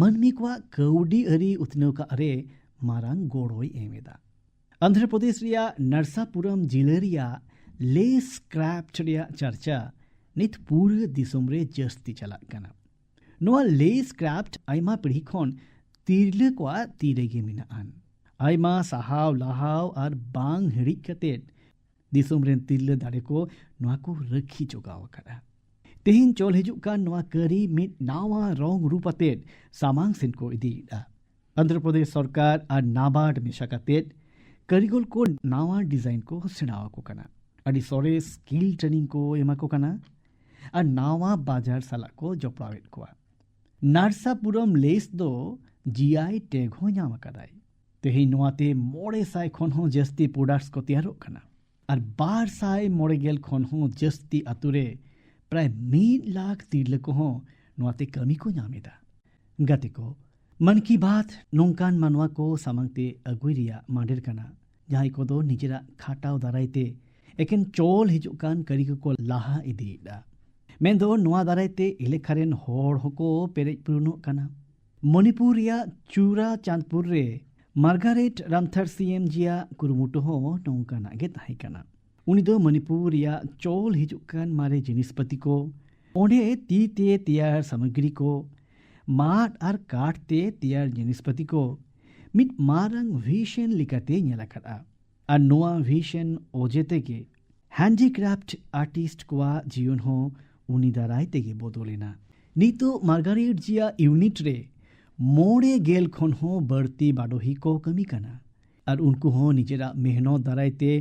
ᱢᱟᱹᱱᱢᱤ ᱠᱚᱣᱟᱜ ᱠᱟᱹᱣᱰᱤ ᱟᱹᱨᱤ ᱩᱛᱱᱟᱹᱣ ᱠᱟᱜ ᱨᱮ ᱢᱟᱨᱟᱝ ᱜᱚᱲᱚᱭ ᱮᱢ ᱮᱫᱟ ᱟᱱᱫᱷᱨᱚᱯᱨᱚᱫᱮᱥ ᱨᱮᱭᱟᱜ ᱱᱟᱨᱥᱟᱯᱩᱨᱟᱢ ᱡᱤᱞᱟ ᱨᱮᱭᱟᱜ ᱞᱮ ᱥᱠᱨᱟᱯᱴ ᱨᱮᱭᱟᱜ ᱪᱟᱨᱪᱟ ᱱᱤᱛ ᱯᱩᱨᱟᱹ ᱫᱤᱥᱚᱢ ᱨᱮ ᱡᱟᱹᱥᱛᱤ ᱪᱟᱞᱟᱜ ᱠᱟᱱᱟ ᱱᱚᱣᱟ ᱞᱮᱥ ᱠᱨᱟᱯᱷᱴ ᱟᱭᱢᱟ ᱯᱤᱲᱦᱤ ᱠᱷᱚᱱ ᱛᱤᱨᱞᱟᱹ ᱠᱚᱣᱟᱜ ᱛᱤ ᱨᱮᱜᱮ ᱢᱮᱱᱟᱜᱼᱟ ᱟᱭᱢᱟ ᱥᱟᱦᱟᱣ ᱞᱟᱦᱟᱣ ᱟᱨ ᱵᱟᱝ ᱦᱤᱲᱤᱡ ᱠᱟᱛᱮᱫ ᱫᱤᱥᱚᱢ ᱨᱮᱱ ᱛᱤᱨᱞᱟᱹ ᱫᱟᱲᱮ ᱠᱚ ᱱᱚᱣᱟ ᱠᱚ ᱨᱟᱹᱠᱷᱤ ᱡᱚᱜᱟᱣ ᱟᱠᱟᱫᱟ ᱛᱮᱦᱮᱧ ᱪᱚᱞ ᱦᱤᱡᱩᱜ ᱠᱟᱱ ᱱᱚᱣᱟ ᱠᱟᱹᱨᱤ ᱢᱤᱫ ᱱᱟᱣᱟ ᱨᱚᱝ ᱨᱩᱯ ᱟᱛᱮᱫ ᱥᱟᱢᱟᱝ ᱥᱮᱱ ᱠᱚ ᱤᱫᱤᱭᱮᱫᱟ आंध्र प्रदेश सरकार और नाबार्ड मेशा करते कारीगल को नावा डिज़ाइन को सेड़ा को सरस स्किल ट्रेनिंग को एमा को ᱟᱨ ᱱᱟᱣᱟ ᱵᱟᱡᱟᱨ ᱥᱟᱞᱟᱜ ᱠᱚ ᱡᱚᱯᱲᱟᱣ ᱮᱫ ᱠᱚᱣᱟ ᱱᱟᱨᱥᱟᱯᱩᱨᱚᱢ ᱞᱮᱥ ᱫᱚ ᱡᱤᱟᱭ ᱴᱮᱜᱽ ᱦᱚᱸ ᱧᱟᱢ ᱟᱠᱟᱫᱟᱭ ᱛᱮᱦᱮᱧ ᱱᱚᱣᱟᱛᱮ ᱢᱚᱬᱮ ᱥᱟᱭ ᱠᱷᱚᱱ ᱦᱚᱸ ᱡᱟᱹᱥᱛᱤ ᱯᱨᱚᱰᱟᱠᱴᱥ ᱠᱚ ᱛᱮᱭᱟᱨᱚᱜ ᱠᱟᱱᱟ ᱟᱨ ᱵᱟᱨ ᱥᱟᱭ ᱢᱚᱬᱮ ᱜᱮᱞ ᱠᱷᱚᱱ ᱦᱚᱸ ᱡᱟᱹᱥᱛᱤ ᱟᱛᱳᱨᱮ ᱯᱨᱟᱭ ᱢᱤᱫ ᱞᱟᱠᱷ ᱛᱤᱨᱞᱟᱹ ᱠᱚᱦᱚᱸ ᱱᱚᱣᱟᱛᱮ ᱠᱟᱹᱢᱤ ᱠᱚ ᱧᱟᱢ ᱮᱫᱟ ᱜᱟᱛᱮ ᱠᱚ ᱢᱚᱱ ᱠᱤ ᱵᱟᱛ ᱱᱚᱝᱠᱟᱱ ᱢᱟᱱᱣᱟ ᱠᱚ ᱥᱟᱢᱟᱝᱛᱮ ᱟᱹᱜᱩᱭ ᱨᱮᱭᱟᱜ ᱢᱟᱸᱰᱮᱨ ᱠᱟᱱᱟ ᱡᱟᱦᱟᱸᱭ ᱠᱚᱫᱚ ᱱᱤᱡᱮᱨᱟᱜ ᱠᱷᱟᱴᱟᱣ ᱫᱟᱨᱟᱭᱛᱮ ᱮᱠᱮᱱ ᱪᱚᱞ ᱦᱤᱡᱩᱜ ᱠᱟᱱ ᱠᱟᱹᱨᱤᱜᱚ ᱠᱚ ᱞᱟᱦᱟ ᱤᱫᱤᱭᱮᱫᱟ ᱢᱮᱱᱫᱚ ᱱᱚᱣᱟ ᱫᱟᱨᱟᱭᱛᱮ ᱮᱞᱮᱠᱷᱟ ᱨᱮᱱ ᱦᱚᱲ ᱦᱚᱸᱠᱚ ᱯᱮᱨᱮᱡ ᱯᱩᱨᱩᱱᱚᱜ ᱠᱟᱱᱟ ᱢᱚᱱᱤᱯᱩᱨ ᱨᱮᱭᱟᱜ ᱪᱩᱨᱟ ᱪᱟᱸᱫᱽᱯᱩᱨ ᱨᱮ ᱢᱟᱨᱜᱟᱨᱮᱴ ᱨᱟᱢᱛᱷᱟᱨ ᱥᱤᱮᱢ ᱡᱤᱭᱟᱜ ᱠᱩᱨᱩᱢᱩᱴᱩ ᱦᱚᱸ ᱱᱚᱝᱠᱟᱱᱟᱜ ᱜᱮ ᱛᱟᱦᱮᱸ ᱠᱟᱱᱟ ᱩᱱᱤ ᱫᱚ ᱢᱚᱱᱤᱯᱩᱨ ᱨᱮᱭᱟᱜ ᱪᱚᱞ ᱦᱤᱡᱩᱜ ᱠᱟᱱ ᱢᱟᱨᱮ ᱡᱤᱱᱤᱥᱯᱟᱹᱛᱤ ᱠᱚ ᱚᱸᱰᱮ ᱛᱤᱛᱮ ᱛᱮᱭᱟᱨ ᱥᱟᱢᱚᱜᱨᱤ ᱠᱚ ᱢᱟᱫ ᱟᱨ ᱠᱟᱴ ᱛᱮ ᱛᱮᱭᱟᱨ ᱡᱤᱱᱤᱥᱯᱟᱹᱛᱤ ᱠᱚ ᱢᱤᱫ ᱢᱟᱨᱟᱝ ᱵᱷᱤᱥᱮᱱ ᱞᱮᱠᱟᱛᱮ ᱧᱮᱞ ᱟᱠᱟᱫᱼᱟ ᱟᱨ ᱱᱚᱣᱟ ᱵᱷᱤᱥᱮᱱ ᱚᱡᱮ ᱛᱮᱜᱮ ᱦᱮᱱᱰᱤᱠᱨᱟᱯᱷᱴ ᱟᱨᱴᱤᱥᱴ ᱠᱚᱣᱟᱜ ᱡᱤᱭᱚᱱ ᱦᱚᱸ उनिदा रायते गे बदलेना नितो मार्गारेट जिया यूनिट रे मोड़े गेल खन हो बढ़ती बाडोही को कमी कना। और उनको हो निजेरा मेहनत दारायते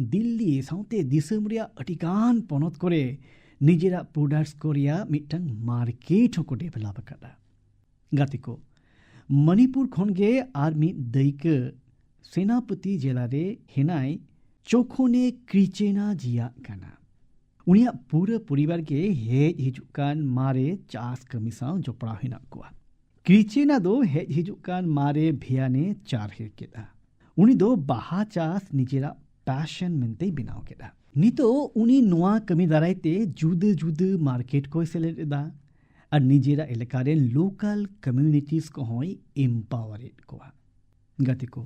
दिल्ली साउते दिसम रिया अटिकान पनत करे। निजेरा प्रोडक्ट्स को रिया मिटंग मार्केट को डेवलप करा गातिको, मणिपुर खन गे आर दैक सेनापति जेला रे हेनाई चोखोने क्रिचेना जिया कना। ᱩᱱᱤᱭᱟᱜ ᱯᱩᱨᱟᱹ ᱯᱚᱨᱤᱵᱟᱨ ᱜᱮ ᱦᱮᱡ ᱦᱤᱡᱩᱜ ᱠᱟᱱ ᱢᱟᱨᱮ ᱪᱟᱥ ᱠᱟᱹᱢᱤ ᱥᱟᱶ ᱡᱚᱯᱲᱟᱣ ᱦᱮᱱᱟᱜ ᱠᱚᱣᱟ ᱠᱨᱤᱪᱮᱱᱟ ᱫᱚ ᱦᱮᱡ ᱦᱤᱡᱩᱜ ᱠᱟᱱ ᱢᱟᱨᱮ ᱵᱷᱮᱭᱟᱱᱮ ᱪᱟᱨᱦᱮ ᱠᱮᱫᱟ ᱩᱱᱤ ᱫᱚ ᱵᱟᱦᱟ ᱪᱟᱥ ᱱᱤᱡᱮᱨᱟᱜ ᱯᱮᱥᱮᱱ ᱢᱮᱱᱛᱮᱭ ᱵᱮᱱᱟᱣ ᱠᱮᱫᱟ ᱱᱤᱛᱚᱜ ᱩᱱᱤ ᱱᱚᱣᱟ ᱠᱟᱹᱢᱤ ᱫᱟᱨᱟᱭᱛᱮ ᱡᱩᱫᱟᱹ ᱡᱩᱫᱟᱹ ᱢᱟᱨᱠᱮᱴ ᱠᱚᱭ ᱥᱮᱞᱮᱫ ᱮᱫᱟ ᱟᱨ ᱱᱤᱡᱮᱨᱟᱜ ᱮᱞᱟᱠᱟᱨᱮᱱ ᱞᱳᱠᱟᱞ ᱠᱚᱢᱤউᱱᱤᱴᱤᱥ ᱠᱚᱦᱚᱸᱭ ᱮᱢᱯᱟᱣᱟᱨᱮᱫ ᱠᱚᱣᱟ ᱜᱟᱛᱮ ᱠᱚ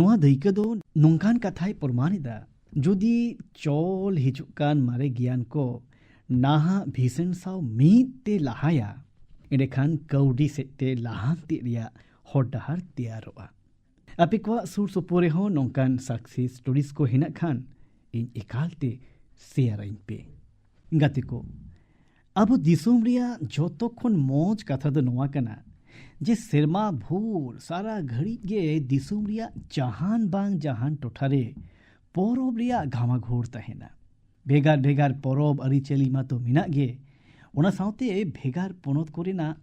ᱱᱚᱣᱟ ᱫᱟᱹᱭᱠᱟᱹ ᱫᱚ ᱱᱚᱝᱠᱟᱱ ᱠᱟᱛᱷᱟᱭ ᱯᱨᱚᱢᱟᱱ ᱮᱫᱟ ᱡᱩᱫᱤ ᱪᱚᱞ ᱦᱤᱡᱩᱜ ᱠᱟᱱ ᱢᱟᱨᱮ ᱜᱮᱭᱟᱱ ᱠᱚ ᱱᱟᱦᱟᱜ ᱵᱷᱤᱥᱚᱱ ᱥᱟᱶ ᱢᱤᱫ ᱛᱮ ᱞᱟᱦᱟᱭᱟ ᱮᱸᱰᱮᱠᱷᱟᱱ ᱠᱟᱹᱣᱰᱤ ᱥᱮᱫ ᱛᱮ ᱞᱟᱦᱟᱱᱛᱤ ᱨᱮᱭᱟᱜ ᱦᱚᱨ ᱰᱟᱦᱟᱨ ᱛᱮᱭᱟᱨᱚᱜᱼᱟ ᱟᱯᱮ ᱠᱚᱣᱟᱜ ᱥᱩᱨ ᱥᱩᱯᱩᱨ ᱨᱮᱦᱚᱸ ᱱᱚᱝᱠᱟᱱ ᱥᱟᱠᱥᱮᱥ ᱥᱴᱳᱨᱤᱡ ᱠᱚ ᱦᱮᱱᱟᱜ ᱠᱷᱟᱱ ᱤᱧ ᱮᱠᱟᱞᱛᱮ ᱥᱮᱭᱟᱨᱟᱹᱧ ᱯᱮ ᱜᱟᱛᱮ ᱠᱚ ᱟᱵᱚ ᱫᱤᱥᱚᱢ ᱨᱮᱭᱟᱜ ᱡᱚᱛᱚ ᱠᱷᱚᱱ ᱢᱚᱡᱽ ᱠᱟᱛᱷᱟ ᱫᱚ ᱱᱚᱣᱟ ᱠᱟᱱᱟ ᱡᱮ ᱥᱮᱨᱢᱟ ᱵᱷᱳᱨ ᱥᱟᱨᱟ ᱜᱷᱟᱹᱲᱤᱡ ᱜᱮ ᱫᱤᱥᱚᱢ ᱨᱮᱭᱟᱜ ᱡᱟᱦᱟᱱ ᱵᱟᱝ ᱡᱟᱦᱟᱱ ᱴᱚᱴᱷᱟᱨᱮ ᱯᱚᱨᱚᱵᱽ ᱨᱮᱭᱟᱜ ᱜᱷᱟᱢᱟ ᱜᱷᱳᱨ ᱛᱟᱦᱮᱱᱟ ᱵᱷᱮᱜᱟᱨ ᱵᱷᱮᱜᱟᱨ ᱯᱚᱨᱚᱵᱽ ᱟᱹᱨᱤᱪᱟᱹᱞᱤ ᱢᱟ ᱛᱚ ᱢᱮᱱᱟᱜ ᱜᱮ ᱚᱱᱟ ᱥᱟᱶᱛᱮ ᱵᱷᱮᱜᱟᱨ ᱯᱚᱱᱚᱛ ᱠᱚᱨᱮᱱᱟᱜ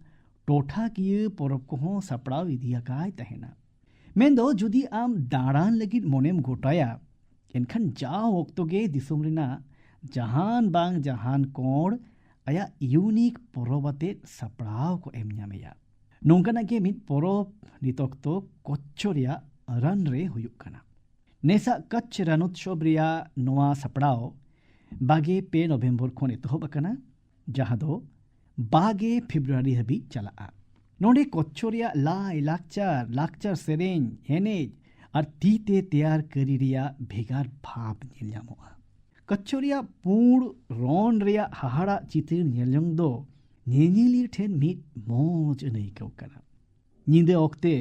ᱴᱚᱴᱷᱟᱠᱤᱭᱟᱹ ᱯᱚᱨᱚᱵᱽ ᱠᱚᱦᱚᱸ ᱥᱟᱯᱲᱟᱣ ᱤᱫᱤᱭᱟᱠᱟᱭ ᱛᱟᱦᱮᱱᱟ ᱢᱮᱱᱫᱚ ᱡᱩᱫᱤ ᱟᱢ ᱫᱟᱬᱟᱱ ᱞᱟᱹᱜᱤᱫ ᱢᱚᱱᱮᱢ ᱜᱚᱴᱟᱭᱟ ᱮᱱᱠᱷᱟᱱ ᱡᱟᱣ ᱚᱠᱛᱚ ᱜᱮ ᱫᱤᱥᱚᱢ ᱨᱮᱱᱟᱜ ᱡᱟᱦᱟᱱ ᱵᱟᱝ ᱡᱟᱦᱟᱱ ᱠᱚᱬ ᱟᱭᱟᱜ ᱤᱭᱩᱱᱤᱠ ᱯᱚᱨᱚᱵᱽ ᱟᱛᱮᱫ ᱥᱟᱯᱲᱟᱣ ᱠᱚ ᱮᱢ ᱧᱟᱢᱮᱭᱟ ᱱᱚᱝᱠᱟᱱᱟᱜ ᱜᱮ ᱢᱤᱫ ᱯᱚᱨᱚᱵᱽ ᱱᱤᱛ ᱚᱠᱛᱚ ᱠᱚᱪᱪᱚ ᱨᱮᱭᱟᱜ ᱨᱟᱱ ᱨᱮ ᱦᱩᱭᱩᱜ ᱠᱟᱱᱟ नेसा कच्च रनुत्सव नवा सपड़ाओ, बागे पे नवेम्बर खन एतहबा जहाँ दो बागे फेब्रुआरी हबी चला नोडे कच्छो लाई लाचार लाचार सेन एनेज और तीते तैयार करी भेगार भाव नाम कच्छो पूर्ण रन हाहाड़ा चित्र दो नेनिली ठेन मीट मौज अनेकोना निंदे अक्ते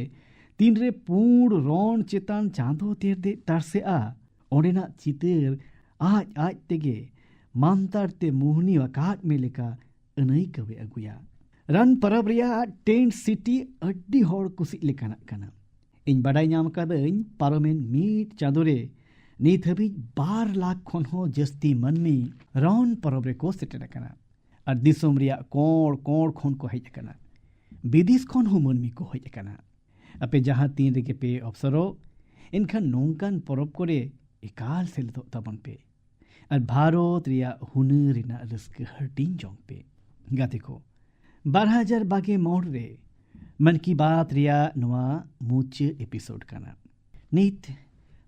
ᱛᱤᱱ ᱨᱮ ᱯᱩᱸᱰ ᱨᱚᱱ ᱪᱮᱛᱟᱱ ᱪᱟᱸᱫᱚ ᱛᱮᱨᱫᱮ ᱛᱟᱨᱥᱮᱜᱼᱟ ᱚᱸᱰᱮᱱᱟᱜ ᱪᱤᱛᱟᱹᱨ ᱟᱡ ᱟᱡ ᱛᱮᱜᱮ ᱢᱟᱱᱛᱟᱨ ᱛᱮ ᱢᱩᱦᱱᱤ ᱟᱠᱟᱫ ᱢᱮ ᱞᱮᱠᱟ ᱟᱹᱱᱟᱹᱭᱠᱟᱹᱣᱮ ᱟᱹᱜᱩᱭᱟ ᱨᱟᱱ ᱯᱚᱨᱚᱵᱽ ᱨᱮᱭᱟᱜ ᱴᱮᱱᱴ ᱥᱤᱴᱤ ᱟᱹᱰᱤ ᱦᱚᱲ ᱠᱩᱥᱤᱜ ᱞᱮᱠᱟᱱᱟᱜ ᱠᱟᱱᱟ ᱤᱧ ᱵᱟᱰᱟᱭ ᱧᱟᱢ ᱠᱟᱫᱟᱹᱧ ᱯᱟᱨᱚᱢᱮᱱ ᱢᱤᱫ ᱪᱟᱸᱫᱳ ᱨᱮ ᱱᱤᱛ ᱦᱟᱹᱵᱤᱡ ᱵᱟᱨ ᱞᱟᱠᱷ ᱠᱷᱚᱱ ᱦᱚᱸ ᱡᱟᱹᱥᱛᱤ ᱢᱟᱹᱱᱢᱤ ᱨᱚᱱ ᱯᱚᱨᱚᱵᱽ ᱨᱮᱠᱚ ᱥᱮᱴᱮᱨ ᱟᱠᱟᱱᱟ ᱟᱨ ᱫᱤᱥᱚᱢ ᱨᱮᱭᱟᱜ ᱠᱚᱸᱲ ᱠᱚᱸᱲ ᱠᱷᱚᱱ ᱠᱚ ᱦᱮᱡ ᱟᱠᱟᱱᱟ ᱵᱤᱫᱮᱥ ᱠᱷᱚᱱ ᱦᱚᱸ ᱢᱟᱹᱱᱢᱤ ᱠᱚ ᱦᱮᱡ ᱟᱠᱟᱱᱟ ᱟᱯᱮ ᱡᱟᱦᱟᱸ ᱛᱤᱱ ᱨᱮᱜᱮ ᱯᱮ ᱚᱵᱥᱚᱨᱚᱜ ᱮᱱᱠᱷᱟᱱ ᱱᱚᱝᱠᱟᱱ ᱯᱚᱨᱚᱵᱽ ᱠᱚᱨᱮ ᱮᱠᱟᱞ ᱥᱮᱞᱮᱫᱚᱜ ᱛᱟᱵᱚᱱ ᱯᱮ ᱟᱨ ᱵᱷᱟᱨᱚᱛ ᱨᱮᱭᱟᱜ ᱦᱩᱱᱟᱹᱨ ᱨᱮᱱᱟᱜ ᱨᱟᱹᱥᱠᱟᱹ ᱦᱟᱹᱴᱤᱧ ᱡᱚᱝ ᱯᱮ ᱜᱟᱛᱮ ᱠᱚ ᱵᱟᱨ ᱦᱟᱡᱟᱨ ᱵᱟᱜᱮ ᱢᱚᱬ ᱨᱮ ᱢᱚᱱ ᱠᱤ ᱵᱟᱛ ᱨᱮᱭᱟᱜ ᱱᱚᱣᱟ ᱢᱩᱪᱟᱹᱫ ᱮᱯᱤᱥᱳᱰ ᱠᱟᱱᱟ ᱱᱤᱛ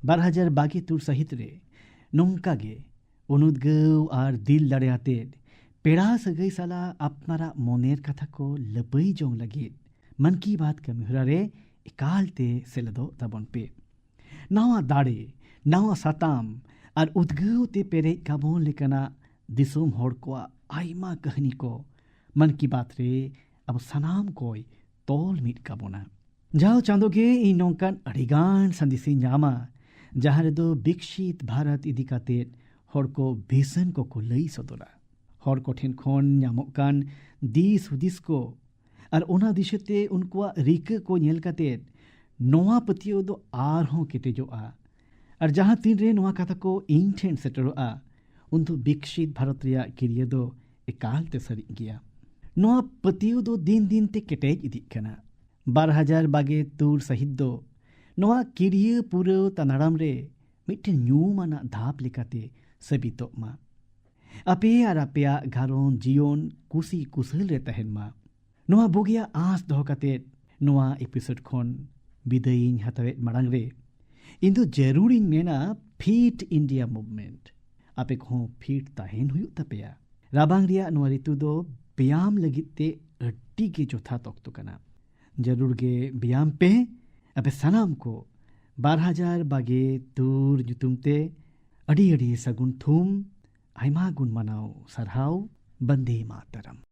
ᱵᱟᱨ ᱦᱟᱡᱟᱨ ᱵᱟᱜᱮ ᱛᱩᱨ ᱥᱟᱹᱦᱤᱛ ᱨᱮ ᱱᱚᱝᱠᱟᱜᱮ ᱚᱱᱩᱫᱽᱜᱟᱹᱣ ᱟᱨ ᱫᱤᱞ ᱫᱟᱲᱮ ᱟᱛᱮᱫ ᱯᱮᱲᱟ ᱥᱟᱹᱜᱟᱹᱭ ᱥᱟᱞᱟᱜ ᱟᱯᱱᱟᱨᱟᱜ ᱢᱚᱱᱮᱨ ᱠᱟᱛᱷᱟ ᱠᱚ ᱞᱟᱹᱯᱟᱹᱭ ᱡᱚᱝ ᱞᱟᱹᱜᱤᱫ ᱢᱚᱱ ᱠᱤ ᱵᱟᱛ ᱠᱟᱹᱢᱤᱦᱚᱨᱟ ᱨᱮ ᱮᱠᱟᱞᱛᱮ ᱥᱮᱞᱮᱫᱚᱜ ᱛᱟᱵᱚᱱ ᱯᱮ ᱱᱟᱣᱟ ᱫᱟᱲᱮ ᱱᱟᱣᱟ ᱥᱟᱛᱟᱢ ᱟᱨ ᱩᱫᱽᱜᱟᱹᱣ ᱛᱮ ᱯᱮᱨᱮᱡ ᱠᱟᱵᱚᱱ ᱞᱮᱠᱟᱱᱟᱜ ᱫᱤᱥᱚᱢ ᱦᱚᱲ ᱠᱚᱣᱟᱜ ᱟᱭᱢᱟ ᱠᱟᱹᱦᱱᱤ ko ᱢᱚᱱ ᱠᱤ ᱵᱟᱛ ᱨᱮ ᱟᱵᱚ ᱥᱟᱱᱟᱢ ᱠᱚᱭ ᱛᱚᱞ ᱢᱤᱫ ᱠᱟᱵᱚᱱᱟ ᱡᱟᱣ ᱪᱟᱸᱫᱳ ᱜᱮ ᱤᱧ ᱱᱚᱝᱠᱟᱱ ᱟᱹᱰᱤᱜᱟᱱ ᱥᱟᱸᱫᱮᱥᱤᱧ ᱧᱟᱢᱟ ᱡᱟᱦᱟᱸ ᱨᱮᱫᱚ ᱵᱤᱠᱥᱤᱛ ᱵᱷᱟᱨᱚᱛ ᱤᱫᱤ ᱠᱟᱛᱮᱫ ᱦᱚᱲ ᱠᱚ ᱵᱷᱤᱥᱚᱱ ᱠᱚᱠᱚ ᱞᱟᱹᱭ ᱥᱚᱫᱚᱨᱟ ᱦᱚᱲ ᱠᱚᱴᱷᱮᱱ ᱠᱷᱚᱱ ᱧᱟᱢᱚᱜ ᱠᱟᱱ ᱫᱤᱥ ᱦᱩᱫᱤᱥ ᱠᱚ ᱟᱨ ᱚᱱᱟ ᱫᱤᱥᱟᱹᱛᱮ ᱩᱱᱠᱩᱣᱟᱜ ᱨᱤᱠᱟᱹ ko ᱧᱮᱞ ᱠᱟᱛᱮᱫ ᱱᱚᱣᱟ ᱯᱟᱹᱛᱭᱟᱹᱣ ᱫᱚ ᱟᱨᱦᱚᱸ ᱠᱮᱴᱮᱡᱚᱜᱼᱟ ᱟᱨ ᱡᱟᱦᱟᱸ ᱛᱤᱱᱨᱮ ᱱᱚᱣᱟ ᱠᱟᱛᱷᱟ ᱠᱚ ᱤᱧ ᱴᱷᱮᱱ ᱥᱮᱴᱮᱨᱚᱜᱼᱟ ᱩᱱᱫᱚ ᱵᱤᱠᱥᱤᱛ ᱵᱷᱟᱨᱚᱛ ᱨᱮᱭᱟᱜ ᱠᱤᱨᱤᱭᱟᱹ ᱫᱚ ᱮᱠᱟᱞᱛᱮ ᱥᱟᱹᱨᱤᱜ ᱜᱮᱭᱟ ᱱᱚᱣᱟ ᱯᱟᱹᱛᱭᱟᱹᱣ ᱫᱚ ᱫᱤᱱ ᱫᱤᱱᱛᱮ ᱠᱮᱴᱮᱡ ᱤᱫᱤᱜ ᱠᱟᱱᱟ ᱵᱟᱨ ᱦᱟᱡᱟᱨ ᱵᱟᱜᱮ ᱛᱩᱨ ᱥᱟᱹᱦᱤᱛ ᱫᱚ ᱱᱚᱣᱟ ᱠᱤᱨᱤᱭᱟᱹ ᱯᱩᱨᱟᱹᱣ ᱛᱟᱱᱟᱲᱟᱢ ᱨᱮ ᱢᱤᱫᱴᱮᱱ ᱧᱩᱢᱟᱱᱟᱜ ᱫᱷᱟᱯ ᱞᱮᱠᱟᱛᱮ ᱥᱟᱹᱵᱤᱛᱚᱜ ᱢᱟ ᱟᱯᱮ ᱟᱨ ᱟᱯᱮᱭᱟᱜ ᱜᱷᱟᱨᱚᱸᱡᱽ ᱡᱤᱭᱚᱱ ᱠᱩᱥᱤ ᱠᱩᱥᱟᱹᱞ ᱨᱮ ᱛᱟᱦᱮᱱ ᱢᱟ ᱱᱚᱣᱟ ᱵᱩᱜᱤᱭᱟ ᱟᱸᱥ ᱫᱚᱦᱚ ᱠᱟᱛᱮᱫ ᱱᱚᱣᱟ ᱮᱯᱤᱥᱳᱰ ᱠᱷᱚᱱ ᱵᱤᱫᱟᱹᱭᱤᱧ ᱦᱟᱛᱟᱣᱮᱫ ᱢᱟᱲᱟᱝ ᱨᱮ ᱤᱧ ᱫᱚ ᱡᱟᱹᱨᱩᱲᱤᱧ ᱢᱮᱱᱟ ᱯᱷᱤᱴ ᱤᱱᱰᱤᱭᱟ ᱢᱩᱵᱷᱢᱮᱱᱴ ᱟᱯᱮ ᱠᱚᱦᱚᱸ ᱯᱷᱤᱴ ᱛᱟᱦᱮᱱ ᱦᱩᱭᱩᱜ ᱛᱟᱯᱮᱭᱟ ᱨᱟᱵᱟᱝ ᱨᱮᱭᱟᱜ ᱱᱚᱣᱟ ᱨᱤᱛᱩ ᱫᱚ ᱵᱮᱭᱟᱢ ᱞᱟᱹᱜᱤᱫ ᱛᱮ ᱟᱹᱰᱤᱜᱮ ᱡᱚᱛᱷᱟᱛ ᱚᱠᱛᱚ ᱠᱟᱱᱟ ᱡᱟᱹᱨᱩᱲ ᱜᱮ ᱵᱮᱭᱟᱢ ᱯᱮ ᱟᱯᱮ ᱥᱟᱱᱟᱢ ᱠᱚ ᱵᱟᱨ ᱦᱟᱡᱟᱨ ᱵᱟᱜᱮ ᱛᱩᱨ ᱧᱩᱛᱩᱢ ᱛᱮ ᱟᱹᱰᱤ ᱟᱹᱰᱤ ᱥᱟᱹᱜᱩᱱ ᱛᱷᱩᱢ ᱟᱭᱢᱟ ᱜᱩᱱ ᱢᱟᱱᱟᱣ ᱥᱟᱨᱦᱟᱣ ᱵᱚᱱᱫᱮ ᱢᱟᱛᱟᱨᱟᱢ